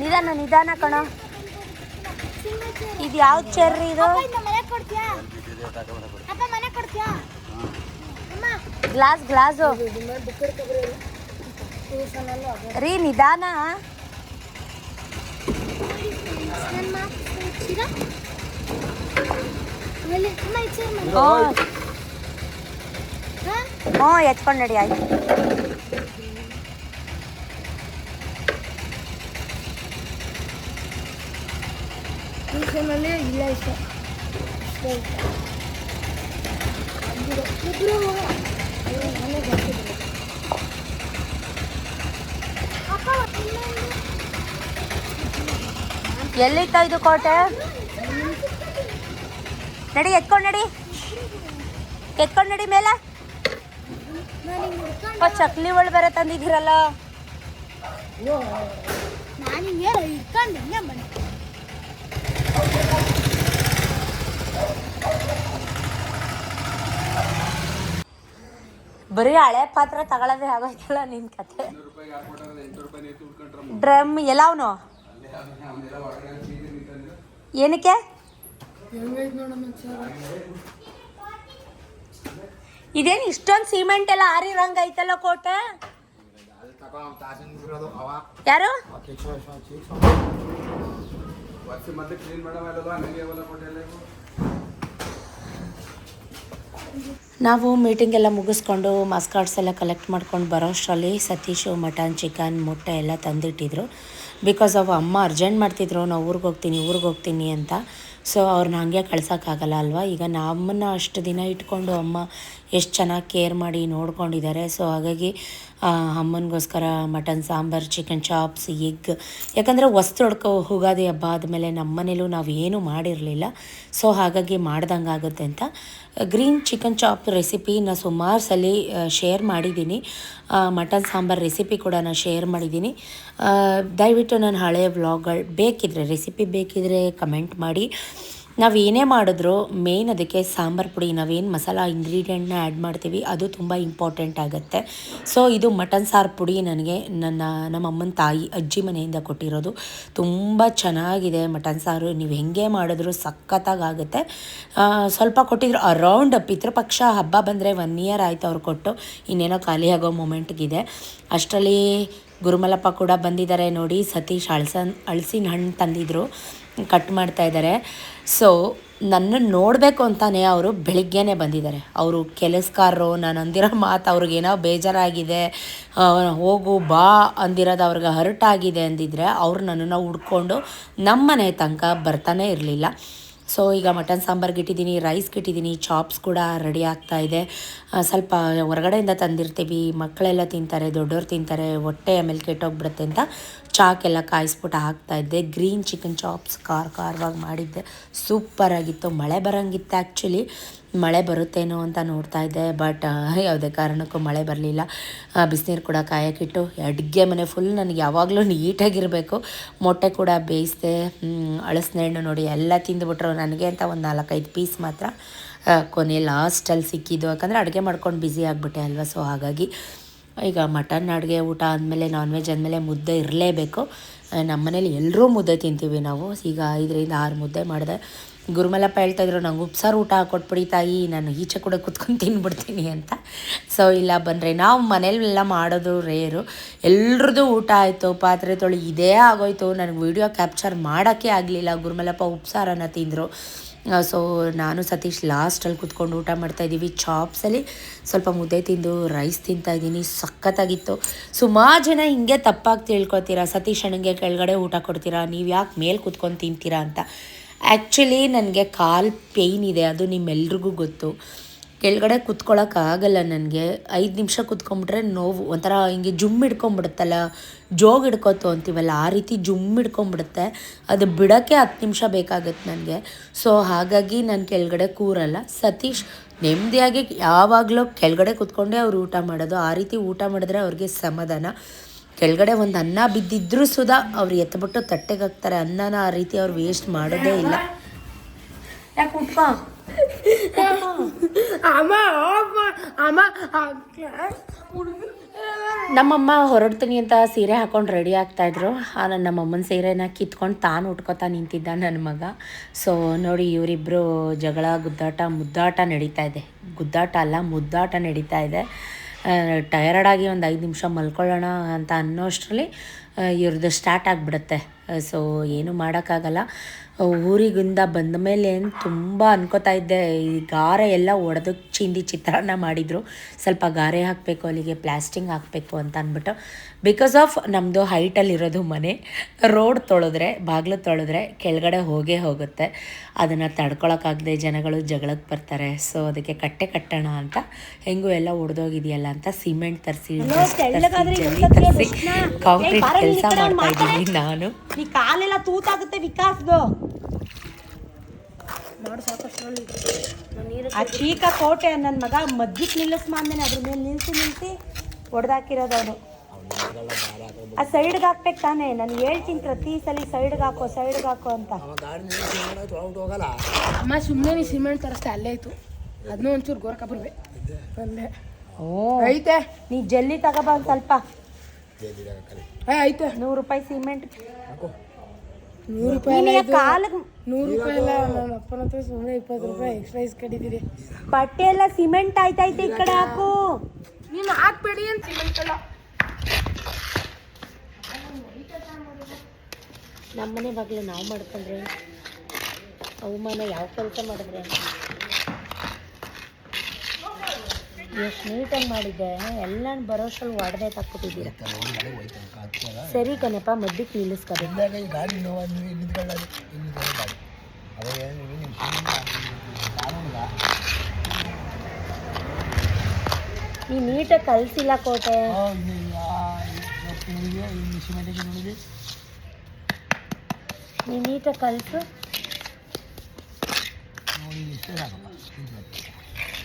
Speaker 5: ನಿಧಾನ ನಿಧಾನ ಕಣ. ಇದು ಯಾವ ಚೇರ್ ಇದು? ಗ್ಲಾಸ್ ಗ್ಲಾಸು ರೀ ನಿಧಾನ.
Speaker 4: ನನ್ನ ಮಾತು ಕೊಡ್ತೀರಾ ಆಮೇಲೆ ಅಮ್ಮ ಈ ಚೇರ್ ಮನೆ
Speaker 5: ಹ್ಞೂ ಎತ್ಕೊಂಡು ನಡಿ ಆಯ್ತು.
Speaker 4: ಇಲ್ಲ ಇಷ್ಟ.
Speaker 5: ಎಲ್ಲಿತ್ತ ಇದು ಕೋಟೆ? ನಡಿ ಎತ್ಕೊಂಡು ನಡಿ. ಎತ್ಕೊಂಡು ನಡಿ ಮೇಲೆ
Speaker 4: ನಾನು ಹಿಂಗೆ ಹಿಡ್ಕೊಂಡು
Speaker 5: ಅಪ್ಪ ಚಕ್ಲಿ ಒಳ ಬೇರೆ ತಂದಿದ್ದೀರಲ್ಲ?
Speaker 4: ನಾನು ಹಿಂಗೆ ಇಟ್ಕೊಂಡು ಹಿಂಗೆ
Speaker 5: ಬರೀ ಹಳೆ ಪಾತ್ರ ತಗೊಳ್ಳೋದೇ ಆಗೋಯ್ತಲ್ಲ ನಿನ್ ಕತೆ. ಡ್ರಮ್ ಎಲ್ಲ ಅವನು? ಏನಕ್ಕೆ? ಇದೇನು ಇಷ್ಟೊಂದು ಸಿಮೆಂಟ್ ಎಲ್ಲ ಆರಿರಂಗ ಐತಲ್ಲ ಕೋಟೆ? ಯಾರು?
Speaker 2: ನಾವು ಮೀಟಿಂಗ್ ಎಲ್ಲ ಮುಗಿಸ್ಕೊಂಡು ಮಾಸ್ಕಾರ್ಡ್ಸ್ ಎಲ್ಲ ಕಲೆಕ್ಟ್ ಮಾಡ್ಕೊಂಡು ಬರೋ ಅಷ್ಟರಲ್ಲಿ ಸತೀಶು, ಮಟನ್ ಚಿಕನ್ ಮೊಟ್ಟೆ ಎಲ್ಲ ತಂದಿಟ್ಟಿದ್ರು. ಬಿಕಾಸ್ ಅವು ಅಮ್ಮ ಅರ್ಜೆಂಟ್ ಮಾಡ್ತಿದ್ರು, ನಾವು ಊರಿಗೆ ಹೋಗ್ತೀನಿ ಊರಿಗೆ ಹೋಗ್ತೀನಿ ಅಂತ. ಸೊ ಅವ್ರನ್ನ ಹಾಗೆ ಕಳ್ಸೋಕ್ಕಾಗಲ್ಲ ಅಲ್ವಾ? ಈಗ ನಮ್ಮನ್ನು ಅಷ್ಟು ದಿನ ಇಟ್ಕೊಂಡು ಅಮ್ಮ ಎಷ್ಟು ಚೆನ್ನಾಗಿ ಕೇರ್ ಮಾಡಿ ನೋಡ್ಕೊಂಡಿದ್ದಾರೆ. ಸೊ ಹಾಗಾಗಿ ಅಮ್ಮನಿಗೋಸ್ಕರ mutton, sambar chicken chops egg ಯಾಕಂದರೆ ಹೊಸ್ದೊಡ್ಕೊ ಯುಗಾದಿ ಹಬ್ಬ ಆದಮೇಲೆ ನಮ್ಮ ಮನೇಲೂ ನಾವು ಏನೂ ಮಾಡಿರಲಿಲ್ಲ. ಸೊ ಹಾಗಾಗಿ ಮಾಡ್ದಂಗೆ ಆಗುತ್ತೆ ಅಂತ. ಗ್ರೀನ್ ಚಿಕನ್ ಚಾಪ್ ರೆಸಿಪಿ ನಾನು ಸುಮಾರು ಸಲ ಶೇರ್ ಮಾಡಿದ್ದೀನಿ. ಮಟನ್, ಸಾಂಬಾರು ರೆಸಿಪಿ ಕೂಡ ನಾನು ಶೇರ್ ಮಾಡಿದ್ದೀನಿ. ದಯವಿಟ್ಟು ನನ್ನ ಹಳೆಯ ವ್ಲಾಗ್ಗಳು ಬೇಕಿದ್ರೆ ರೆಸಿಪಿ ಬೇಕಿದ್ರೆ ಕಮೆಂಟ್ ಮಾಡಿ. ನಾವು ಏನೇ ಮಾಡಿದ್ರು ಮೇಯ್ನ್ ಅದಕ್ಕೆ ಸಾಂಬಾರು ಪುಡಿ, ನಾವೇನು ಮಸಾಲ ಇಂಗ್ರೀಡಿಯೆಂಟ್ನ ಆ್ಯಡ್ ಮಾಡ್ತೀವಿ, ಅದು ತುಂಬ ಇಂಪಾರ್ಟೆಂಟ್ ಆಗುತ್ತೆ. ಸೊ ಇದು ಮಟನ್ ಸಾರು ಪುಡಿ ನನಗೆ, ನನ್ನ, ನಮ್ಮ ಅಮ್ಮನ ತಾಯಿ, ಅಜ್ಜಿ ಮನೆಯಿಂದ ಕೊಟ್ಟಿರೋದು. ತುಂಬ ಚೆನ್ನಾಗಿದೆ ಮಟನ್ ಸಾರು. ನೀವು ಹೆಂಗೆ ಮಾಡಿದ್ರು ಸಖತ್ತಾಗುತ್ತೆ. ಸ್ವಲ್ಪ ಕೊಟ್ಟಿದ್ರು ಅರೌಂಡ್ ಪಿತೃಪಕ್ಷ ಹಬ್ಬ ಬಂದರೆ ಒನ್ ಇಯರ್ ಆಯಿತು ಅವ್ರು ಕೊಟ್ಟು, ಇನ್ನೇನೋ ಖಾಲಿ ಆಗೋ ಮೂಮೆಂಟ್ಗಿದೆ ಅಷ್ಟರಲ್ಲಿ ಗುರುಮಲಪ್ಪ ಕೂಡ ಬಂದಿದ್ದಾರೆ ನೋಡಿ, ಸತೀಶ್ ಅಳ್ಸನ್, ಅಳಸಿನ ಹಣ್ಣು ತಂದಿದ್ರು. ಕಟ್ ಮಾಡ್ತಾ ಇದ್ದಾರೆ. ಸೊ ನನ್ನನ್ನು ನೋಡಬೇಕು ಅಂತಲೇ ಅವರು ಬೆಳಿಗ್ಗೆನೇ ಬಂದಿದ್ದಾರೆ. ಅವರು ಕೆಲಸಕಾರರು ನಾನು ಅಂದಿರೋ ಮಾತು ಅವ್ರಿಗೇನೋ ಬೇಜಾರಾಗಿದೆ ಹೋಗು, ಬಾ ಅಂದಿರೋದು ಅವ್ರಿಗೆ ಹರ್ಟ್ ಆಗಿದೆ ಅಂದಿದ್ರೆ ಅವ್ರು ನನ್ನನ್ನು ಹುಡ್ಕೊಂಡು ನಮ್ಮನೆ ತನಕ ಬರ್ತಾನೆ ಇರಲಿಲ್ಲ. ಸೊ ಈಗ ಮಟನ್ ಸಾಂಬಾರ್ಗೆ ಇಟ್ಟಿದ್ದೀನಿ ರೈಸ್ಗೆ ಇಟ್ಟಿದ್ದೀನಿ ಚಾಪ್ಸ್ ಕೂಡ ರೆಡಿ ಆಗ್ತಾ ಇದೆ. ಸ್ವಲ್ಪ ಹೊರಗಡೆಯಿಂದ ತಂದಿರ್ತೀವಿ. ಮಕ್ಕಳೆಲ್ಲ ತಿಂತಾರೆ, ದೊಡ್ಡವ್ರು ತಿಂತಾರೆ. ಹೊಟ್ಟೆ ಆಮೇಲೆ ಕೆಟ್ಟೋಗ್ಬಿಡುತ್ತೆ ಅಂತ ಚಾಕೆಲ್ಲ ಕಾಯಿಸ್ಬಿಟ್ಟು ಹಾಕ್ತಾ ಇದ್ದೆ. ಗ್ರೀನ್ ಚಿಕನ್ ಚಾಪ್ಸ್ ಖಾರ ಖಾರವಾಗಿ ಮಾಡಿದ್ದೆ. ಸೂಪರಾಗಿತ್ತು ಮಳೆ ಬರೋಂಗಿತ್ತು ಆ್ಯಕ್ಚುಲಿ ಮಳೆ ಬರುತ್ತೇನೋ ಅಂತ ನೋಡ್ತಾ ಇದ್ದೆ ಬಟ್ ಯಾವುದೇ ಕಾರಣಕ್ಕೂ ಮಳೆ ಬರಲಿಲ್ಲ. ಬಿಸಿನೀರು ಕೂಡ ಕಾಯಕ್ಕಿಟ್ಟು, ಅಡುಗೆ ಮನೆ ಫುಲ್ ನನಗೆ ಯಾವಾಗಲೂ ನೀಟಾಗಿರಬೇಕು. ಮೊಟ್ಟೆ ಕೂಡ ಬೇಯಿಸಿದೆ ಅಳಸನೆ ಹಣ್ಣು ನೋಡಿ ಎಲ್ಲ ತಿಂದುಬಿಟ್ರು ನನಗೆ ಅಂತ ಒಂದು ನಾಲ್ಕೈದು ಪೀಸ್ ಮಾತ್ರ ಕೊನೆ ಲಾಸ್ಟಲ್ಲಿ ಸಿಕ್ಕಿದ್ದು. ಯಾಕಂದರೆ ಅಡುಗೆ ಮಾಡ್ಕೊಂಡು ಬ್ಯುಸಿ ಆಗಿಬಿಟ್ಟೆ ಅಲ್ವಾ ಸೊ ಹಾಗಾಗಿ ಈಗ ಮಟನ್ ಅಡುಗೆ, ಊಟ ಆದಮೇಲೆ ನಾನ್ ವೆಜ್ ಆದಮೇಲೆ ಮುದ್ದೆ ಇರಲೇಬೇಕು. ನಮ್ಮ ಮನೇಲಿ ಎಲ್ಲರೂ ಮುದ್ದೆ ತಿಂತೀವಿ ನಾವು. ಈಗ ಐದರಿಂದ ಆರು ಮುದ್ದೆ ಮಾಡಿದೆ. ಗುರುಮಲಪ್ಪ ಹೇಳ್ತಾಯಿದ್ರು ನಂಗೆ ಉಪ್ಸಾರು ಊಟ ಕೊಟ್ಬಿಡಿ ತಾಯಿ, ನಾನು ಈಚೆ ಕೂಡ ಕುತ್ಕೊಂಡು ತಿನ್ಬಿಡ್ತೀನಿ ಅಂತ. ಸೊ ಇಲ್ಲ ಬಂದರೆ ನಾವು ಮನೇಲೆಲ್ಲ ಮಾಡೋದು ರೇರು. ಎಲ್ರದ್ದು ಊಟ ಆಯಿತು, ಪಾತ್ರೆ ತೊಳಿ ಇದೇ ಆಗೋಯ್ತು. ನನಗೆ ವೀಡಿಯೋ ಕ್ಯಾಪ್ಚರ್ ಮಾಡೋಕ್ಕೆ ಆಗಲಿಲ್ಲ. ಗುರುಮಲಪ್ಪ ಉಪ್ಸಾರನ ತಿಂದರು. ಸೊ ನಾನು ಸತೀಶ್ ಲಾಸ್ಟಲ್ಲಿ ಕುತ್ಕೊಂಡು ಊಟ ಮಾಡ್ತಾ ಇದ್ದೀವಿ. ಚಾಪ್ಸಲ್ಲಿ ಸ್ವಲ್ಪ ಮುದ್ದೆ ತಿಂದು ರೈಸ್ ತಿಂತಾ ಇದ್ದೀನಿ. ಸಖತ್ತಾಗಿತ್ತು. ಸುಮಾರು ಜನ ಹಿಂಗೆ ತಪ್ಪಾಗಿ ತಿಳ್ಕೊತೀರಾ? ಸತೀಶ್ ಅಣ್ಣಂಗೆ ಕೆಳಗಡೆ ಊಟ ಕೊಡ್ತೀರಾ? ನೀವು ಯಾಕೆ ಮೇಲೆ ಕುತ್ಕೊಂಡು ತಿಂತೀರಾ ಅಂತ. ಆ್ಯಕ್ಚುಲಿ ನನಗೆ ಕಾಲು ಪೇಯ್ನ್ ಇದೆ. ಅದು ನಿಮ್ಮೆಲ್ರಿಗೂ ಗೊತ್ತು. ಕೆಳಗಡೆ ಕುತ್ಕೊಳ್ಳೋಕ್ಕಾಗಲ್ಲ ನನಗೆ. ಐದು ನಿಮಿಷ ಕುತ್ಕೊಂಬಿಟ್ರೆ ನೋವು. ಒಂಥರ ಹಿಂಗೆ ಜುಮ್ ಹಿಡ್ಕೊಂಬಿಡುತ್ತಲ್ಲ. ಜೋಗ್ ಹಿಡ್ಕೋತು ಅಂತೀವಲ್ಲ, ಆ ರೀತಿ ಜುಮ್ ಹಿಡ್ಕೊಂಬಿಡುತ್ತೆ. ಅದು ಬಿಡೋಕ್ಕೆ ಹತ್ತು ನಿಮಿಷ ಬೇಕಾಗುತ್ತೆ ನನಗೆ. ಸೊ ಹಾಗಾಗಿ ನಾನು ಕೆಳಗಡೆ ಕೂರಲ್ಲ. ಸತೀಶ್ ನೆಮ್ಮದಿಯಾಗಿ ಯಾವಾಗಲೂ ಕೆಳಗಡೆ ಕುತ್ಕೊಂಡೇ ಅವ್ರು ಊಟ ಮಾಡೋದು. ಆ ರೀತಿ ಊಟ ಮಾಡಿದ್ರೆ ಅವ್ರಿಗೆ ಸಮಾಧಾನ. ಕೆಳಗಡೆ ಒಂದು ಅನ್ನ ಬಿದ್ದಿದ್ರೂ ಸುಧಾ ಅವ್ರು ಎತ್ಬಿಟ್ಟು ತಟ್ಟೆಗೆ ಹಾಕ್ತಾರೆ. ಅನ್ನನ ಆ ರೀತಿ ಅವ್ರು ವೇಸ್ಟ್ ಮಾಡೋದೇ ಇಲ್ಲ. ನಮ್ಮಮ್ಮ ಹೊರಡ್ತೀನಿ ಅಂತ ಸೀರೆ ಹಾಕೊಂಡು ರೆಡಿ ಆಗ್ತಾಯಿದ್ರು ನಾನು ನಮ್ಮಮ್ಮನ ಸೀರೆನ ಕಿತ್ಕೊಂಡು ತಾನು ಉಟ್ಕೋತಾ ನಿಂತಿದ್ದ ನನ್ನ ಮಗ. ಸೊ ನೋಡಿ ಇವರಿಬ್ಬರು ಜಗಳ ಗುದ್ದಾಟ ಮುದ್ದಾಟ ನಡೀತಾ ಇದೆ. ಗುದ್ದಾಟ ಅಲ್ಲ ಮುದ್ದಾಟ ನಡೀತಾ ಇದೆ. ಟಯರ್ಡ್ ಆಗಿ ಒಂದು ಐದು ನಿಮಿಷ ಮಲ್ಕೊಳ್ಳೋಣ ಅಂತ ಅನ್ನೋಷ್ಟರಲ್ಲಿ ಇವ್ರದ್ದು ಸ್ಟಾರ್ಟ್ ಆಗಿಬಿಡುತ್ತೆ. ಸೊ ಏನು ಮಾಡೋಕ್ಕಾಗಲ್ಲ. ಊರಿಗಿಂದ ಬಂದ ಮೇಲೆ ತುಂಬ ಅನ್ಕೋತಾ ಇದ್ದೆ. ಈ ಗಾರೆ ಎಲ್ಲ ಒಡೆದು ಚಿಂದಿ ಚಿತ್ರಾನ್ನ ಮಾಡಿದರು. ಸ್ವಲ್ಪ ಗಾರೆ ಹಾಕಬೇಕು ಅಲ್ಲಿಗೆ ಪ್ಲಾಸ್ಟಿಂಗ್ ಹಾಕಬೇಕು ಅಂತ ಅಂದ್ಬಿಟ್ಟು. ಬಿಕಾಸ್ ಆಫ್ ನಮ್ಮದು ಹೈಟಲ್ಲಿರೋದು ಮನೆ ರೋಡ್ ತೊಳೆದ್ರೆ ಬಾಗಿಲು ತೊಳೆದ್ರೆ ಕೆಳಗಡೆ ಹೋಗೇ ಹೋಗುತ್ತೆ. ಅದನ್ನು ತಡ್ಕೊಳಕ್ಕಾಗದೆ ಜನಗಳು ಜಗಳಕ್ಕೆ ಬರ್ತಾರೆ. ಸೊ ಅದಕ್ಕೆ ಕಟ್ಟೆ ಕಟ್ಟೋಣ ಅಂತ. ಹೆಂಗೂ ಎಲ್ಲ ಒಡೆದೋಗಿದೆಯಲ್ಲ ಅಂತ ಸಿಮೆಂಟ್ ತರಿಸಿ ಜಲ್ಲಿ ತರಿಸಿ ಕಾಂಕ್ರೀಟ್ ಕೆಲಸ ಮಾಡ್ತಾ ಇದ್ದೀನಿ ನಾನು.
Speaker 4: ಕಾಲೆಲ್ಲ ತೂತಾಗುತ್ತೆ ವಿಕಾಸ್ದು. ಆ ಚೀಕ ಕೋಟೆ ನನ್ನ ಮಗ ಮಧ್ಯಕ್ಕೆ ನಿಲ್ಲಿಸ್ ಅಂದೇನೆ ಅದ್ರ ಮೇಲೆ ನಿಲ್ಸಿ ನಿಲ್ಸಿ ಒಡ್ದಾಕಿರೋದು ಅವನು. ಆ ಸೈಡ್ಗೆ ಹಾಕ್ಬೇಕು ತಾನೆ ನಾನು ಹೇಳ್ತೀನಿ ಪ್ರತಿ ಸಲ ಸೈಡ್ಗೆ ಹಾಕೋ ಸೈಡ್ಗೆ ಹಾಕೋ ಅಂತ.
Speaker 7: ಅಮ್ಮ ಸುಮ್ಮನೆ ನೀ ಸಿಮೆಂಟ್ ತರಿಸ್ತೆ ಅಲ್ಲೇ ಇತ್ತು ಅದನ್ನೂ ಒಂಚೂರು ಗೋರಕ ಅಲ್ಲೇ. ಓ. ಐತೆ.
Speaker 4: ನೀ ಜಲ್ಲಿ ತಗೋಬಾ ಒಂದ್ ಸ್ವಲ್ಪ.
Speaker 7: ಏ ಐತೆ.
Speaker 4: ನೂರು ರೂಪಾಯಿ ಸಿಮೆಂಟ್.
Speaker 7: ನೂರು ರೂಪಾಯಿ ಕಾಲಕ್ಕೆ
Speaker 4: ಕಾಲಿಗೆ
Speaker 7: ನೂರು ರೂಪಾಯಿ ಎಲ್ಲ ನಮ್ಮ ಅಪ್ಪನ ಹತ್ರ ಸುಮ್ಮನೆ ಇಪ್ಪತ್ತು ರೂಪಾಯಿ ಎಕ್ಸ್ಟ್ರಾ
Speaker 4: ಬಟ್ಟೆ ಎಲ್ಲ ಸಿಮೆಂಟ್ ಆಯ್ತೈತೆ ಈ ಕಡೆ ಹಾಕು.
Speaker 7: ನೀನು ಹಾಕ್ಬೇಡಿ ಅಂತ ಸಿಮೆಂಟ್ ಎಲ್ಲ.
Speaker 4: ನಮ್ಮನೆ ಬಾಗಿಲು ನಾವು ಮಾಡ್ಕೊಂಡ್ರೆ ಅವಮಾನ ಯಾವ ಕೆಲಸ ಮಾಡಿದ್ರೆ? ಎಷ್ಟು ನೀಟಾಗಿ ಮಾಡಿದ್ದೆ. ಎಲ್ಲ ಬರೋಷ್ಟಲ್ಲಿ ಹೊಡೆದೇ ತಾಕ್ಬಿಟ್ಟಿದ್ದೀರ. ಸರಿ ಕಣಪ್ಪ
Speaker 6: ಮದ್ದಕ್ಕೆ ಗಾಡಿ ಕಾನೂನಿಗ
Speaker 4: ನೀ ನೀಟಾಗಿ ಕಲಿಸಿಲ್ಲ ಕೋಟೆ. ನೀ ನೀಟಾಗಿ ಕಲಿಸು.
Speaker 6: ನೋಡಿ ಇಷ್ಟೇ.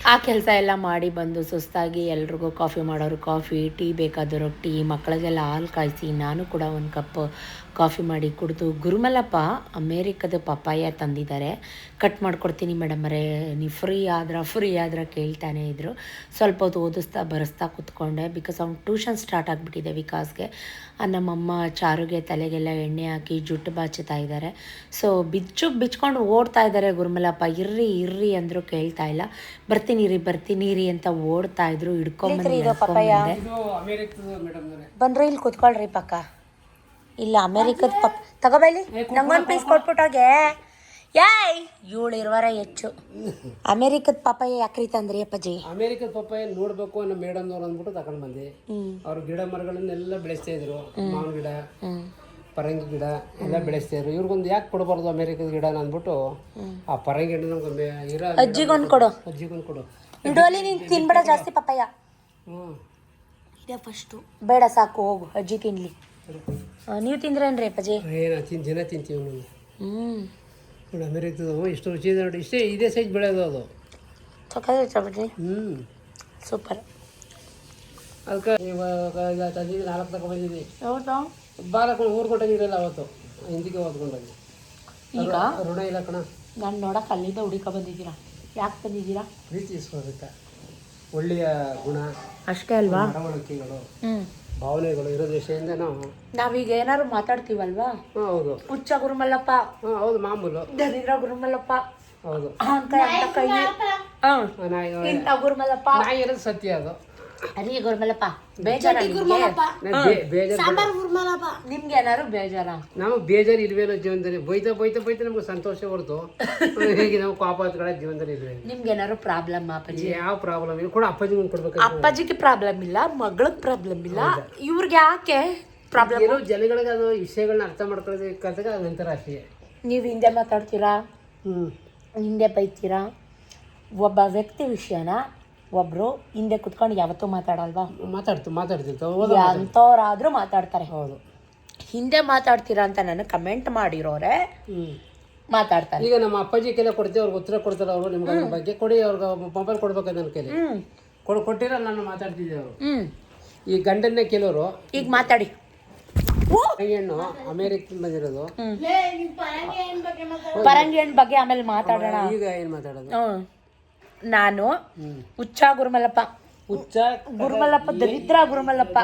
Speaker 4: ಆ ಕೆಲಸ ಎಲ್ಲ ಮಾಡಿ ಬಂದು ಸುಸ್ತಾಗಿ ಎಲ್ರಿಗೂ ಕಾಫಿ ಮಾಡೋರು ಕಾಫಿ, ಟೀ ಬೇಕಾದರೂ ಟೀ, ಮಕ್ಕಳಿಗೆಲ್ಲ ಹಾಲು ಕಾಯಿಸಿ ನಾನು ಕೂಡ ಒಂದು ಕಪ್ ಕಾಫಿ ಮಾಡಿ ಕುಡಿದು. ಗುರುಮಲಪ್ಪ ಅಮೇರಿಕದ ಪಪ್ಪಾಯ ತಂದಿದ್ದಾರೆ. ಕಟ್ ಮಾಡಿಕೊಡ್ತೀನಿ ಮೇಡಮರೇ ನೀವು ಫ್ರೀ ಆದ್ರೆ ಫ್ರೀ ಆದ್ರೆ ಕೇಳ್ತಾನೆ ಇದ್ದರು ಸ್ವಲ್ಪ ಹೊತ್ತು ಓದಿಸ್ತಾ ಬರೆಸ್ತಾ ಕೂತ್ಕೊಂಡೆ. ಬಿಕಾಸ್ ಅವ್ನು ಟ್ಯೂಷನ್ ಸ್ಟಾರ್ಟ್ ಆಗಿಬಿಟ್ಟಿದೆ ವಿಕಾಸ್ಗೆ. ನಮ್ಮಮ್ಮ ಚಾರುಗೆ ತಲೆಗೆಲ್ಲ ಎಣ್ಣೆ ಹಾಕಿ ಜುಟ್ಟು ಬಾಚುತ್ತಾ ಇದ್ದಾರೆ. ಸೊ ಬಿಚ್ಚು ಬಿಚ್ಕೊಂಡು ಓಡ್ತಾ ಇದ್ದಾರೆ ಗುರುಮಲಪ್ಪ. ಇರ್ರಿ ಇರ್ರಿ ಅಂದರು ಕೇಳ್ತಾ ಇಲ್ಲ. ಬರ್ತೀನಿ ರೀ ಬರ್ತೀನಿ ರೀ ಅಂತ ಓಡ್ತಾ ಇದ್ರು ಹಿಡ್ಕೊಂಬಂದು ಬಂದ್ರೆ ಇಲ್ಲಿ ಕುತ್ಕೊಳ್ರಿ ಪಕ್ಕ. ಇಲ್ಲ ಅಮೇರಿಕದ ಪಪ್ ತಗೋಬೈಲಿ ನಂಗೊಂದು ಪೀಸ್ ಕೊಟ್ಬಿಟ್ಟೋಗೆ ಯಾಯ್ ಏಳು ಇರುವಾರ ಹೆಚ್ಚು. ಅಮೇರಿಕದ ಪಪ್ಪಾಯ ಯಾಕ್ರಿ ತಂದ್ರಿ ಅಪ್ಪಾಜಿ?
Speaker 8: ಅಮೇರಿಕದ ಪಪ್ಪಾಯ ನೋಡ್ಬೇಕು ಅನ್ನೋ ಮೇಡಮ್ನವ್ರು ಅಂದ್ಬಿಟ್ಟು ತಗೊಂಡ್ ಬಂದೆ. ಅವ್ರು ಗಿಡ ಮರಗಳನ್ನೆಲ್ಲ ಬೆಳೆಸ್ತಾ ಇದ್ರು. ಮಾವಿನ ಗಿಡ ಪರಂಗಿ ಗಿಡ ಎಲ್ಲ ಬೆಳೆಸ್ತಾ ಇದ್ರು. ಇವ್ರಿಗೊಂದು ಯಾಕೆ ಕೊಡಬಾರ್ದು ಅಮೇರಿಕದ ಗಿಡ ಅಂದ್ಬಿಟ್ಟು ಆ ಪರಂಗಿ ಗಿಡ ನಮ್ಗೆ ಇರೋ
Speaker 4: ಅಜ್ಜಿಗೊಂದು ಕೊಡು.
Speaker 8: ಅಜ್ಜಿಗೊಂದು ಕೊಡು.
Speaker 4: ಇಡೋಲಿ ನೀನು ತಿನ್ಬೇಡ ಜಾಸ್ತಿ ಪಪ್ಪಾಯ.
Speaker 8: ಹ್ಞೂ
Speaker 4: ಇದೆ ಫಸ್ಟು ಬೇಡ ಸಾಕು ಹೋಗು. ಅಜ್ಜಿ ತಿನ್ಲಿ. ನೀವು ತಿಂದ್ರೇನ್ರಿ ಅಪ್ಪಾಜಿ?
Speaker 8: ಏನು ತಿನ್ ದಿನ ತಿಂತೀವಿ ನಾವು
Speaker 4: ಹ್ಞೂ
Speaker 8: ನೋಡಿ ಅಮೇರಿಕದ ಇಷ್ಟು ರುಚಿ ಇದೆ ನೋಡಿ ಇಷ್ಟೇ ಇದೇ ಸೈಜ್ ಬೆಳೆಯೋದು ಅದು.
Speaker 4: ಚಪಾತಿ
Speaker 8: ಹ್ಞೂ
Speaker 4: ಸೂಪರ್.
Speaker 8: ಅದಕ್ಕೆ ಇವಾಗ ತಂದಿದ್ದು ನಾಲ್ಕು ತಗೊಂಡ್ಬಂದಿದ್ವಿ
Speaker 4: ಹೌದಾ
Speaker 8: ಬಾಲಕೊಂಡು ಊರು ಕೊಟ್ಟಿದ್ದೀರಲ್ಲ ಅವತ್ತು. ಹಿಂದಿಗೆ ಓದ್ಕೊಂಡೋಗಿ
Speaker 4: ಈಗ?
Speaker 8: ಋಣ ಇಲ್ಲ ಕಣ.
Speaker 4: ನಾನು ನೋಡಕ್ಕೆ ಅಲ್ಲಿಂದ ಹುಡುಕ ಬಂದಿದ್ದೀರಾ? ಯಾಕೆ ಬಂದಿದ್ದೀರಾ?
Speaker 8: ಪ್ರೀತಿಸ್ಕೋದಕ್ಕೆ ಒಳ್ಳೆಯ ಗುಣ.
Speaker 4: ಅಷ್ಟೇ ಅಲ್ವಾ?
Speaker 8: ನಡವಳಿಕೆಗಳು.
Speaker 4: ಹ್ಞೂ
Speaker 8: ಭಾವನೆಗಳು ಇರೋ ದೇಶದಿಂದ ನಾವು
Speaker 4: ನಾವೀಗ ಏನಾದ್ರು ಮಾತಾಡ್ತೀವಲ್ವಾ?
Speaker 8: ಹಾಂ ಹೌದು.
Speaker 4: ಹುಚ್ಚ ಗುರುಮಲ್ಲಪ್ಪ.
Speaker 8: ಹಾಂ ಹೌದು ಮಾಮೂಲು.
Speaker 4: ದರಿದ್ರ ಗುರುಮಲ್ಲಪ್ಪ.
Speaker 8: ಹೌದು.
Speaker 4: ಅಂತ ಅಂತ ಕೈ ಹಾಂ
Speaker 8: ನಾಯಿ
Speaker 4: ಇಂಥ ಗುರುಮಲ್ಲಪ್ಪ.
Speaker 8: ನಾಯಿ ಇರೋದು ಸತ್ಯ ಅದು.
Speaker 4: ಅರಿ ಗುರುಮಲ್ಲಪ್ಪ ಬೇಜಾರ
Speaker 8: ಬೇ- ಬೇಜಾರು
Speaker 4: ನಿಮ್ಗೆ ಏನಾದ್ರು ಬೇಜಾರ?
Speaker 8: ನಾವು ಬೇಜಾರು ಇಲ್ವೇನೋ ಜೀವನದಲ್ಲಿ ಬೈತಾ ಬೈತಾ ಬೈತಾ ನಮ್ಗೆ ಸಂತೋಷ ಹೊರತು. ಹೇಗೆ ನಾವು ಕೋಪ ಹತ್ಕೊಳ್ಳೋ ಜೀವನದಲ್ಲಿ ಇಲ್ವೇ
Speaker 4: ನಿಮ್ಗೆ ಏನಾದ್ರು ಪ್ರಾಬ್ಲಮ್ ಅಪ್ಪಾಜಿ?
Speaker 8: ಯಾವ ಪ್ರಾಬ್ಲಮ್? ಇಲ್ಲ ಕೂಡ ಅಪ್ಪಾಜಿ ಕೊಡ್ಬೇಕು
Speaker 4: ಅಪ್ಪಾಜಿಗೆ ಪ್ರಾಬ್ಲಮ್ ಇಲ್ಲ ಮಗಳಿಗೆ ಪ್ರಾಬ್ಲಮ್ ಇಲ್ಲ. ಇವ್ರಿಗೆ ಯಾಕೆ ಪ್ರಾಬ್ಲಮ್?
Speaker 8: ಏನೋ ಜನಗಳಿಗೆ ಅದು ವಿಷಯಗಳನ್ನ ಅರ್ಥ ಮಾಡ್ಕೊಳ್ಳೋದಕ್ಕಾದಾಗ ಅದೊಂಥರ ಅಷ್ಟೇ
Speaker 4: ನೀವು ಹಿಂದೆ ಮಾತಾಡ್ತೀರಾ?
Speaker 8: ಹ್ಞೂ
Speaker 4: ಹಿಂದೆ ಬೈತೀರಾ? ಒಬ್ಬ ವ್ಯಕ್ತಿ ವಿಷಯನ ಒಬ್ರು ಹಿಂದೆ ಕುತ್ಕೊಂಡು ಯಾವತ್ತೂ ಮಾತಾಡಲ್ವಾ?
Speaker 8: ಮಾತಾಡ್ತು ಮಾತಾಡ್ತಿರ್ತಾವೆ
Speaker 4: ಅಂಥವ್ರಾದ್ರೂ ಮಾತಾಡ್ತಾರೆ.
Speaker 8: ಹೌದು.
Speaker 4: ಹಿಂದೆ ಮಾತಾಡ್ತೀರಾ ಅಂತ ನಾನು ಕಮೆಂಟ್ ಮಾಡಿರೋರೆ
Speaker 8: ಹ್ಞೂ
Speaker 4: ಮಾತಾಡ್ತಾರೆ.
Speaker 8: ಈಗ ನಮ್ಮ ಅಪ್ಪಾಜಿ ಕೆಲ ಕೊಡ್ತೀವಿ ಅವ್ರಿಗೆ ಉತ್ತರ ಕೊಡ್ತಾರೆ ಅವರು ನಿಮ್ಗೆ ಅದ್ರ ಬಗ್ಗೆ. ಕೊಡಿ ಅವ್ರಿಗೆ ಮೊಬೈಲ್ ಕೊಡ್ಬೇಕು ನನ್ನ ಕೈಲಿ ಕೊಡು ಕೊಟ್ಟಿರ ನಾನು ಮಾತಾಡ್ತಿದ್ದೆ ಅವರು.
Speaker 4: ಹ್ಮ್.
Speaker 8: ಈ ಗಂಡನ್ನೇ ಕೆಲವರು
Speaker 4: ಈಗ ಮಾತಾಡಿ.
Speaker 8: ಹೆಣ್ಣು ಅಮೇರಿಕನ್ ಬಂದಿರೋದು
Speaker 4: ಪರಂಗಿ ಹಣ್ಣ್ ಬಗ್ಗೆ ಆಮೇಲೆ ಮಾತಾಡೋಣ.
Speaker 8: ಈಗ ಏನು ಮಾತಾಡೋದು?
Speaker 4: ನಾನು ಹುಚ್ಚ ಗುರುಮಲ್ಲಪ್ಪ.
Speaker 8: ಹುಚ್ಚ
Speaker 4: ಗುರುಮಲ್ಲಪ್ಪ ದರಿದ್ರ ಗುರುಮಲ್ಲಪ್ಪ.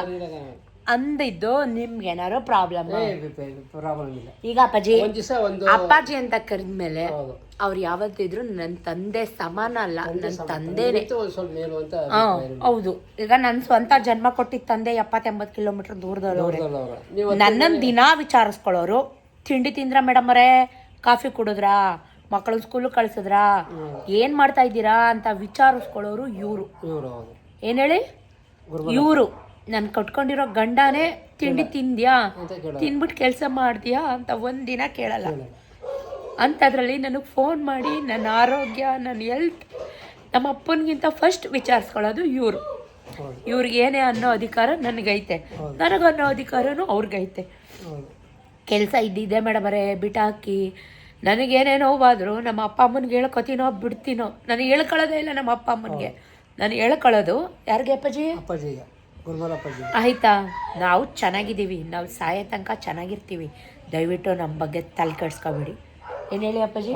Speaker 4: ಅಂದಿದ್ದು ನಿಮ್ಗೆ ಏನಾರು ಪ್ರಾಬ್ಲಮ್
Speaker 8: ಪ್ರಾಬ್ಲಮ್ ಇಲ್ಲ.
Speaker 4: ಈಗ ಅಪ್ಪಾಜಿ
Speaker 8: ಒಂದ್ ದಿವಸ ಒಂದು
Speaker 4: ಅಪ್ಪಾಜಿ ಅಂತ ಕರೆದ್ಮೇಲೆ
Speaker 8: ಹೌದು.
Speaker 4: ಅವ್ರು ಯಾವತ್ತಿದ್ರು ನನ್ನ ತಂದೆ ಸಮಾನ ಅಲ್ಲ ನನ್ನ ತಂದೆನೇ.
Speaker 8: ಇತ್ತು ಒಂದ್ ಸ್ವಲ್ಪ ಮೇಲು ಅಂತ
Speaker 4: ಹಾ ಹೌದು. ಈಗ ನನ್ನ ಸ್ವಂತ ಜನ್ಮ ಕೊಟ್ಟಿದ್ದ ತಂದೆ ಎಪ್ಪತ್ತೆಂಬತ್ತು ಕಿಲೋಮೀಟರ್ ದೂರದವ್ರವ್ರೆ
Speaker 8: ಅವ್ರು. ನೀವು
Speaker 4: ನನ್ನನ್ನು ದಿನಾ ವಿಚಾರಿಸ್ಕೊಳ್ಳೋರು ತಿಂಡಿ ತಿಂದ್ರ ಮೇಡಮ್ ಅವರೇ? ಕಾಫಿ ಕುಡಿದ್ರಾ? ಮಕ್ಕಳು ಸ್ಕೂಲ್ ಕಳ್ಸಿದ್ರಾ? ಏನ್ ಮಾಡ್ತಾ ಇದ್ದೀರಾ ಅಂತ ವಿಚಾರಿಸ್ಕೊಳ್ಳೋರು ಇವರು.
Speaker 8: ಇವರು ಹೌದು.
Speaker 4: ಏನ್ ಹೇಳಿ? ಇವರು. ನಾನು ಕಟ್ಕೊಂಡಿರೋ ಗಂಡನೇ ತಿಂಡಿ ತಿಂದ್ಯಾ? ತಿಂದ್ಬಿಟ್ಟು ಕೆಲಸ ಮಾಡ್ತೀಯಾ ಅಂತ ಒಂದಿನ ಕೇಳಲ್ಲ. ಅಂಥದ್ರಲ್ಲಿ ನನಗೆ ಫೋನ್ ಮಾಡಿ ನನ್ನ ಆರೋಗ್ಯ ನನ್ನ ಹೆಲ್ತ್ ನಮ್ಮ ಅಪ್ಪನಿಗಿಂತ ಫಸ್ಟ್ ವಿಚಾರಿಸ್ಕೊಳ್ಳೋದು ಇವರು. ಇವ್ರಿಗೆ ಏನೇ ಅನ್ನೋ ಅಧಿಕಾರ ನನಗೈತೆ. ನನಗನ್ನೋ ಅಧಿಕಾರನೂ ಅವ್ರಿಗೈತೆ. ಕೆಲಸ ಇದ್ದಿದ್ದೆ ಮೇಡಮರೇ ಬಿಟ್ಟಾಕಿ ನನಗೇನೇ ನೋವಾದರೂ ನಮ್ಮ ಅಪ್ಪ ಅಮ್ಮನಿಗೆ ಹೇಳ್ಕೊತೀನೋ ಬಿಡ್ತೀನೋ ನನಗೆ ಹೇಳ್ಕೊಳ್ಳೋದೇ ಇಲ್ಲ ನಮ್ಮ ಅಪ್ಪ ಅಮ್ಮನಿಗೆ. ನಾನು ಹೇಳ್ಕೊಳ್ಳೋದು. ಯಾರಿಗೆ ಅಪ್ಪಾಜಿ
Speaker 8: ಅಪ್ಪಾಜಿ
Speaker 4: ಆಯ್ತಾ? ನಾವು ಚೆನ್ನಾಗಿದ್ದೀವಿ. ನಾವು ಸಾಯೋ ತನಕ ಚೆನ್ನಾಗಿರ್ತೀವಿ. ದಯವಿಟ್ಟು ನಮ್ಮ ಬಗ್ಗೆ ತಲೆ ಕೆಡ್ಸ್ಕೊಬೇಡಿ. ಏನು ಹೇಳಿ ಅಪ್ಪಾಜಿ.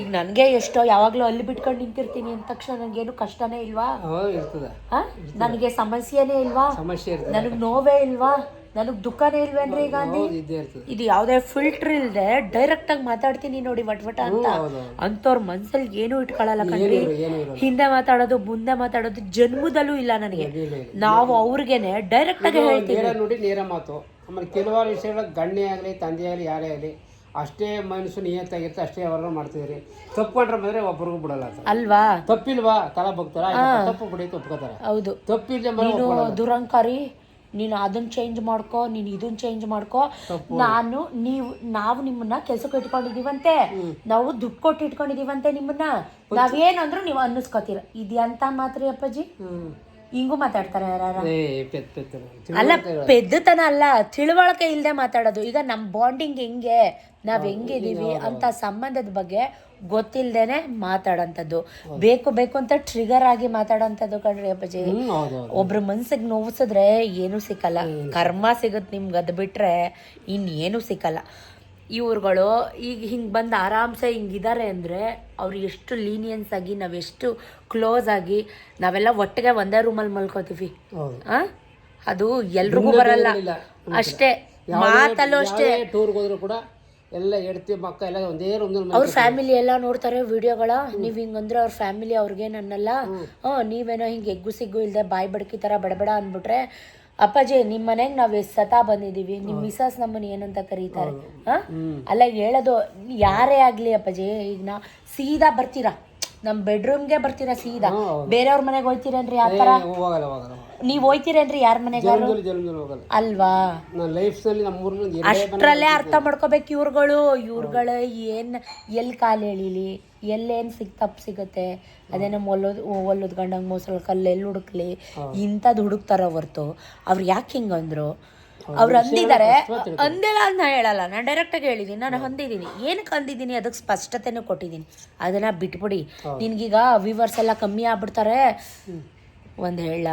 Speaker 4: ಈಗ ನನಗೆ ಎಷ್ಟೋ ಯಾವಾಗಲೂ ಅಲ್ಲಿ ಬಿಟ್ಕೊಂಡು ನಿಂತಿರ್ತೀನಿ ಅಂದ ತಕ್ಷಣ ನನಗೇನು ಕಷ್ಟನೇ ಇಲ್ವಾ? ನನಗೆ ಸಮಸ್ಯೆನೇ ಇಲ್ವಾ? ನನಗೆ ನೋವೇ ಇಲ್ವಾ? ನನಗೆ ದುಃಖನೇ ಇಲ್ವೇನ್ರಿ ಈಗ ಇದು ಯಾವುದೇ ಫಿಲ್ಟರ್ ಇಲ್ಲದೆ ಡೈರೆಕ್ಟ್ ಆಗಿ ಮಾತಾಡ್ತೀನಿ ನೋಡಿ ವಟ್ವಟ ಅಂತ. ಅಂತವ್ರ ಮನ್ಸಲ್ಲಿ ಏನೂ ಇಟ್ಕೊಳ್ಳಲ್ಲ ಕಣ್ರಿ. ಹಿಂದೆ ಮಾತಾಡೋದು ಮುಂದೆ ಮಾತಾಡೋದು ಜನ್ಮದಲ್ಲೂ ಇಲ್ಲ ನನಗೆ. ನಾವು ಅವ್ರಿಗೇನೆ ಡೈರೆಕ್ಟ್ ಆಗಿ ಹೇಳ್ತೀವಿ.
Speaker 8: ನೇರ ನೋಡಿ ನೇರ ಮಾತು. ಆಮೇಲೆ ಕೆಲವಾರು ವಿಷಯಗಳ ಗಣ್ಯ ಆಗಲಿ ತಂದೆ ಆಗಲಿ ಯಾರೇ ಆಗಲಿ ಅಷ್ಟೇ ಮನಸ್ಸು ನಿಯತ್ತಾಗಿರುತ್ತೆ ಅಷ್ಟೇ ಅವ್ರನ್ನ ಮಾಡ್ತಿದ್ರಿ ತಪ್ಪು ಬಂದ್ರೆ ಒಬ್ಬರಿಗೂ ಒಬ್ರಿಗೂ ಬಿಡಲ್ಲ
Speaker 4: ಅಲ್ವಾ?
Speaker 8: ತಪ್ಪಿಲ್ವಾ? ತಲಾ ಬಗ್ತಾರ ತಪ್ಪು ಬಿಡಿ ಒಪ್ಕೋತಾರೆ.
Speaker 4: ಹೌದು.
Speaker 8: ತಪ್ಪಿಲ್ಲ
Speaker 4: ದುರಂಕಾರಿ ನೀನು ಅದನ್ನ ಚೇಂಜ್ ಮಾಡ್ಕೋ ನೀನು ಇದನ್ನ ಚೇಂಜ್ ಮಾಡ್ಕೋ. ನಾನು ನೀವು ನಾವು ನಿಮ್ಮನ್ನ ಕೆಲ್ಸಕ್ಕೆ ಇಟ್ಕೊಂಡಿದೀವಂತೆ ನಾವು ದುಡ್ಡು ಕೊಟ್ಟು ಇಟ್ಕೊಂಡಿದೀವಂತೆ ನಿಮ್ಮನ್ನ. ನಾವೇನಂದ್ರು ನೀವು ಅನ್ನಿಸ್ಕೋತೀರ. ಇದ್ಯಂತ ಮಾತ್ರ ಅಪ್ಪಾಜಿ. ಹಿಂಗೂ ಮಾತಾಡ್ತಾರೆ ಯಾರ ಅಲ್ಲ ಪೆದ್ದತನ ಅಲ್ಲ ತಿಳುವಳಿಕೆ ಇಲ್ಲದೆ ಮಾತಾಡೋದು. ಈಗ ನಮ್ಮ ಬಾಂಡಿಂಗ್ ಹೆಂಗೆ? ನಾವ್ ಹೆಂಗಿದೀವಿ ಅಂತ ಸಂಬಂಧದ ಬಗ್ಗೆ ಗೊತ್ತಿಲ್ದೇನೆ ಮಾತಾಡೋಂಥದ್ದು. ಬೇಕು ಬೇಕು ಅಂತ ಟ್ರಿಗರ್ ಆಗಿ ಮಾತಾಡೋಂಥದ್ದು ಕಣ್ರಿ ಅಪ್ಪಾಜಿ. ಒಬ್ರ ಮನ್ಸಿಗೆ ನೋವಿಸಿದ್ರೆ ಏನೂ ಸಿಕ್ಕಲ್ಲ. ಕರ್ಮ ಸಿಗುತ್ತೆ ನಿಮ್ಗೆ ಅದು ಬಿಟ್ರೆ ಇನ್ನೇನು ಸಿಕ್ಕಲ್ಲ. ಇವ್ರುಗಳು ಈಗ ಹಿಂಗೆ ಬಂದು ಆರಾಮ್ಸೆ ಹಿಂಗಿದ್ದಾರೆ ಅಂದರೆ ಅವ್ರು ಎಷ್ಟು ಲೀನಿಯನ್ಸ್ ಆಗಿ ನಾವೆಷ್ಟು ಕ್ಲೋಸ್ ಆಗಿ ನಾವೆಲ್ಲ ಒಟ್ಟಿಗೆ ಒಂದೇ ರೂಮಲ್ಲಿ ಮಲ್ಕೋತೀವಿ? ಅದು ಎಲ್ರಿಗೂ ಬರಲ್ಲ. ಅಷ್ಟೇ ಮಾತಲ್ಲೂ ಅಷ್ಟೇ.
Speaker 8: ಟೂರ್ಗೆ ಹೋದ್ರು ಕೂಡ ಎಲ್ಲ ಹೆಡ್ತಿ ಮಕ್ಕ ಎಲ್ಲ ಒಂದೇ ರೂಮ್ನಲ್ಲಿ
Speaker 4: ಅವ್ರ ಫ್ಯಾಮಿಲಿ ಎಲ್ಲ ನೋಡ್ತಾರೆ ವಿಡಿಯೋಗಳ. ನೀವು ಹಿಂಗಂದ್ರೆ ಅವ್ರ ಫ್ಯಾಮಿಲಿ ಅವ್ರಿಗೇನ್ ಅನ್ನಲ್ಲ ಹ್ಞೂ ನೀವೇನೋ ಹಿಂಗೆ ಎಗ್ಗು ಸಿಗ್ಗು ಇಲ್ದೆ ಬಾಯಿ ಬಡ್ಕಿ ತರ ಬಡಬಡ ಅಂದ್ಬಿಟ್ರೆ ಅಪ್ಪಾಜಿ ನಿಮ್ ಮನೆಗ್ ನಾವ್ ಎಷ್ಟ್ ಸತಾ ಬಂದಿದೀವಿ ನಿಮ್ ಮಿಸಸ್ ನಮ್ಮನ್ನ ಏನಂತ ಕರೀತಾರೆ? ಹಾ? ಅಲ್ಲ ಹೇಳೋದು ಯಾರೇ ಆಗ್ಲಿ ಅಪ್ಪಾಜಿ ಈಗ ನಾ ಸೀದಾ ಬರ್ತೀರಾ? ನಮ್ ಬೆಡ್ರೂಮ್ಗೆ ಬರ್ತೀರಾ ಸೀದಾ? ಬೇರೆಯವ್ರ ಮನೆಗೆ ಹೋಯ್ತೀರೇನ್ರಿ ಆ
Speaker 8: ಹೋಗಲ್ಲ ಹೋಗಲ್ಲ.
Speaker 4: ನೀವ್ ಹೋಯ್ತೀರೇನ್ರಿ ಯಾರ ಮನೆಗಾರು?
Speaker 8: ಜನ್ಮದಲ್ಲಿ ಜನ್ಮದಲ್ಲಿ ಹೋಗಲ್ಲ.
Speaker 4: ಅಲ್ವಾ?
Speaker 8: ನಾನು ಲೈಫ್ನಲ್ಲಿ ನಮ್ಮ ಅಷ್ಟರಲ್ಲೇ
Speaker 4: ಅಷ್ಟ್ರಲ್ಲೇ ಅರ್ಥ ಮಾಡ್ಕೋಬೇಕು ಇವ್ರುಗಳು. ಇವ್ರುಗಳು ಏನ್ ಎಲ್ಲಿ ಕಾಲು ಎಳೀಲಿ? ಎಲ್ಲೇನು ಸಿಗ್ ತಪ್ಪು ಸಿಗುತ್ತೆ? ಅದೇನೋ ಒಲ್ಲೋದು ಒಲ್ಲೋದ್ ಗಂಡಂಗೆ ಮೋಸಲ್ ಕಲ್ಲು ಎಲ್ಲಿ ಹುಡುಕ್ಲಿ? ಇಂಥದ್ದು ಹುಡುಕ್ತಾರ ಹೊರ್ತು. ಅವ್ರು ಯಾಕೆ ಹಿಂಗಂದ್ರು ಅವ್ರು ಅಂದಿದ್ದಾರೆ ಅಂದಿಲ್ಲ ಅಂತ ನಾ ಹೇಳಲ್ಲ. ನಾನು ಡೈರೆಕ್ಟಾಗಿ ಹೇಳಿದ್ದೀನಿ ನಾನು ಹೊಂದಿದ್ದೀನಿ ಏನಕ್ಕೆ ಅಂದಿದ್ದೀನಿ ಅದಕ್ಕೆ ಸ್ಪಷ್ಟತೆನೂ ಕೊಟ್ಟಿದ್ದೀನಿ ಅದನ್ನ ಬಿಟ್ಬಿಡಿ. ನಿನಗೀಗ ವ್ಯೂವರ್ಸ್ ಎಲ್ಲ ಕಮ್ಮಿ ಆಗ್ಬಿಡ್ತಾರೆ. ಒಂದು ಹೇಳ.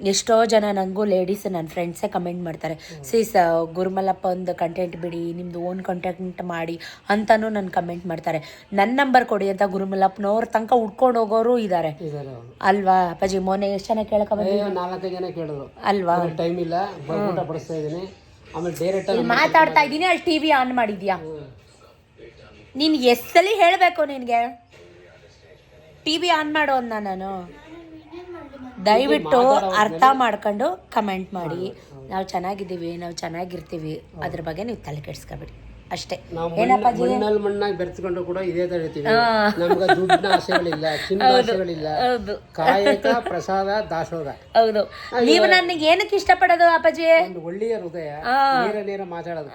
Speaker 4: ಎಷ್ಟೋ ಜನ ನನಗೂ ಲೇಡೀಸ್ ನನ್ನ ಫ್ರೆಂಡ್ಸೇ ಕಮೆಂಟ್ ಮಾಡ್ತಾರೆ. ಸೀಸ್ ಗುರುಮಲ್ಲಪ್ಪ ಒಂದು ಕಂಟೆಂಟ್ ಬಿಡಿ ನಿಮ್ಮದು ಓನ್ ಕಂಟೆಂಟ್ ಮಾಡಿ ಅಂತಲೂ ನನ್ನ ಕಮೆಂಟ್ ಮಾಡ್ತಾರೆ. ನನ್ನ ನಂಬರ್ ಕೊಡಿ ಅಂತ ಗುರುಮಲ್ಲಪ್ಪನವ್ರ ತನಕ ಉಟ್ಕೊಂಡು ಹೋಗೋರು ಇದ್ದಾರೆ ಅಲ್ವಾ ಅಪ್ಪಾಜಿ? ಮೊನ್ನೆ ಎಷ್ಟು ಜನ ಕೇಳಕ ಬಂದಿ
Speaker 8: ನಾಲ್ಕೈದು ಜನ ಕೇಳಿದ್ರು.
Speaker 4: ಅಲ್ವಾ?
Speaker 8: ಟೈಮ್ ಇಲ್ಲ ಬ- ಊಟ ಬಡಿಸ್ತಾ ಇದ್ದೀನಿ. ಆಮೇಲೆ ಡೈರೆಕ್ಟ್
Speaker 4: ಇಲ್ಲಿ ಮಾತಾಡ್ತಾ ಇದ್ದೀನಿ ಅಲ್ಲಿ ಟಿ ವಿ ಆನ್ ಮಾಡಿದ್ಯಾ? ನೀನು ಎಷ್ಟಲ್ಲಿ ಹೇಳಬೇಕು ನಿನಗೆ? ಟಿ ವಿ ಆನ್ ಮಾಡು ನಾನು. ದಯವಿಟ್ಟು ಅರ್ಥ ಮಾಡ್ಕೊಂಡು ಕಮೆಂಟ್ ಮಾಡಿ. ನಾವು ಚೆನ್ನಾಗಿದ್ದೀವಿ ನಾವು ಚೆನ್ನಾಗಿರ್ತೀವಿ. ಅದ್ರ ಬಗ್ಗೆ ನೀವು ತಲೆ ಕೆಡಿಸ್ಕೊಬೇಡಿ. ಅಷ್ಟೇ.
Speaker 8: ಏನಪ್ಪಾಜಿ? ಮಣ್ಣಲ್ಲಿ ಮಣ್ಣಾಗಿ ಬೆರೆತ್ಕೊಂಡು ಕೂಡ ಇದೇ ತರ ಇರ್ತೀವಿ ನಮ್ಗೆ ದುಡ್ಡಿನ ಆಸೆಗಳಿಲ್ಲ ಚಿನ್ನ ಆಸೆಗಳಿಲ್ಲ.
Speaker 4: ಹೌದು.
Speaker 8: ಕಾಯಕ ಪ್ರಸಾದ ದಾಸೋಹ.
Speaker 4: ಹೌದು. ನೀವು ನನಗೆ ಏನಕ್ಕೆ ಇಷ್ಟಪಡೋದು ಅಪ್ಪಾಜಿ?
Speaker 8: ಒಂದು ಒಳ್ಳೆಯ ಹೃದಯ ನೇರ ನೇರ ಮಾತಾಡೋದು.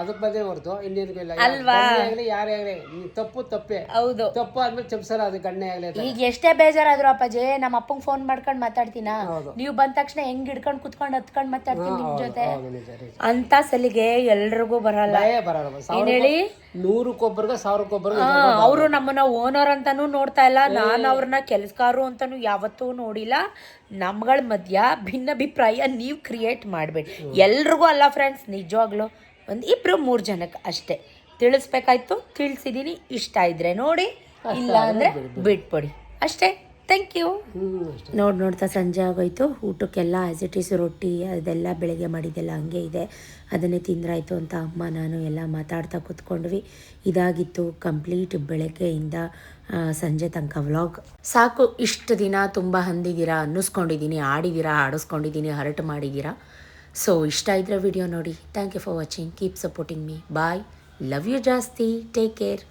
Speaker 8: ಅದಕ್ಕೆ ಬಂದೇ ಹೊರತು ಇನ್ನೇನು ಇಲ್ಲ ಅಲ್ವಾ? ಆಗ್ಲಿ ಯಾರೇ ಆಗ್ಲಿ ತಪ್ಪು ತಪ್ಪೇ.
Speaker 4: ಹೌದು.
Speaker 8: ತಪ್ಪು ಆದ್ಮೇಲೆ ಚಪ್ಸರ ಅದು ಗಣ್ಣೆ ಆಗ್ಲಿ.
Speaker 4: ಈಗ ಎಷ್ಟೇ ಬೇಜಾರಾದ್ರು ಅಪ್ಪಾಜಿ ನಮ್ಮ ಅಪ್ಪಂಗೆ ಫೋನ್ ಮಾಡ್ಕೊಂಡು ಮಾತಾಡ್ತೀನ? ನೀವು ಬಂದ ತಕ್ಷಣ ಹೆಂಗ್ ಹಿಡ್ಕೊಂಡು ಕುತ್ಕೊಂಡು ಹತ್ಕೊಂಡು ಮಾತಾಡ್ತೀನಿ ನಿಮ್ ಜೊತೆ? ಅಂತ ಸಲಿಗೆ ಎಲ್ರಿಗೂ ಬರಲ್ಲ. ಏನ್ ಹೇಳಿ?
Speaker 8: ನೂರಕ್ಕೊಬ್ಬರಿಗೆ ಸಾವಿರಕ್ಕೊಬ್ಬರಿಗೆ
Speaker 4: ಅವರು ನಮ್ಮನ್ನ ಓನರ್ ಅಂತಾನು ನೋಡ್ತಾ ಇಲ್ಲ. ನಾನು ಅವ್ರನ್ನ ಕೆಲಸಗಾರರು ಅಂತಾನು ಯಾವತ್ತೂ ನೋಡಿಲ್ಲ. ನಮ್ಗಳ ಮಧ್ಯ ಭಿನ್ನಾಭಿಪ್ರಾಯ ನೀವು ಕ್ರಿಯೇಟ್ ಮಾಡಬೇಡಿ. ಎಲ್ರಿಗೂ ಅಲ್ಲ ಫ್ರೆಂಡ್ಸ್ ನಿಜವಾಗ್ಲೂ ಒಂದು ಇಬ್ರು ಮೂರು ಜನಕ್ಕೆ ಅಷ್ಟೇ. ತಿಳಿಸ್ಬೇಕಾಯ್ತು? ತಿಳಿಸಿದ್ದೀನಿ ಇಷ್ಟ ಇದ್ರೆ ನೋಡಿ ಇಲ್ಲ ಅಂದ್ರೆ ಬಿಟ್ಬಿಡಿ. ಅಷ್ಟೇ. ಥ್ಯಾಂಕ್ ಯು ನೋಡಿ ನೋಡ್ತಾ ಸಂಜೆ ಆಗೋಯ್ತು. ಊಟಕ್ಕೆಲ್ಲ ಆ್ಯಸ್ ಇಟ್ ಈಸ್ ರೊಟ್ಟಿ ಅದೆಲ್ಲ ಬೆಳಗ್ಗೆ ಮಾಡಿದ್ದೆಲ್ಲ ಹಂಗೆ ಇದೆ. ಅದನ್ನೇ ತಿಂದ್ರಾಯ್ತು ಅಂತ ಅಮ್ಮ ನಾನು ಎಲ್ಲ ಮಾತಾಡ್ತಾ ಕೂತ್ಕೊಂಡ್ವಿ. ಇದಾಗಿತ್ತು ಕಂಪ್ಲೀಟ್ ಬೆಳಗ್ಗೆಯಿಂದ ಸಂಜೆ ತನಕ ವ್ಲಾಗ್ ಸಾಕು ಇಷ್ಟು ದಿನ ತುಂಬ ಹಂದಿದ್ದೀರಾ ಅನ್ನಿಸ್ಕೊಂಡಿದ್ದೀನಿ ಆಡಿದ್ದೀರಾ ಆಡಿಸ್ಕೊಂಡಿದ್ದೀನಿ ಹರ್ಟ್ ಮಾಡಿದ್ದೀರಾ. ಸೊ ಇಷ್ಟ ಇದ್ರೆ ವಿಡಿಯೋ ನೋಡಿ. Thank you for watching keep supporting me bye love you ಜಾಸ್ತಿ. Take care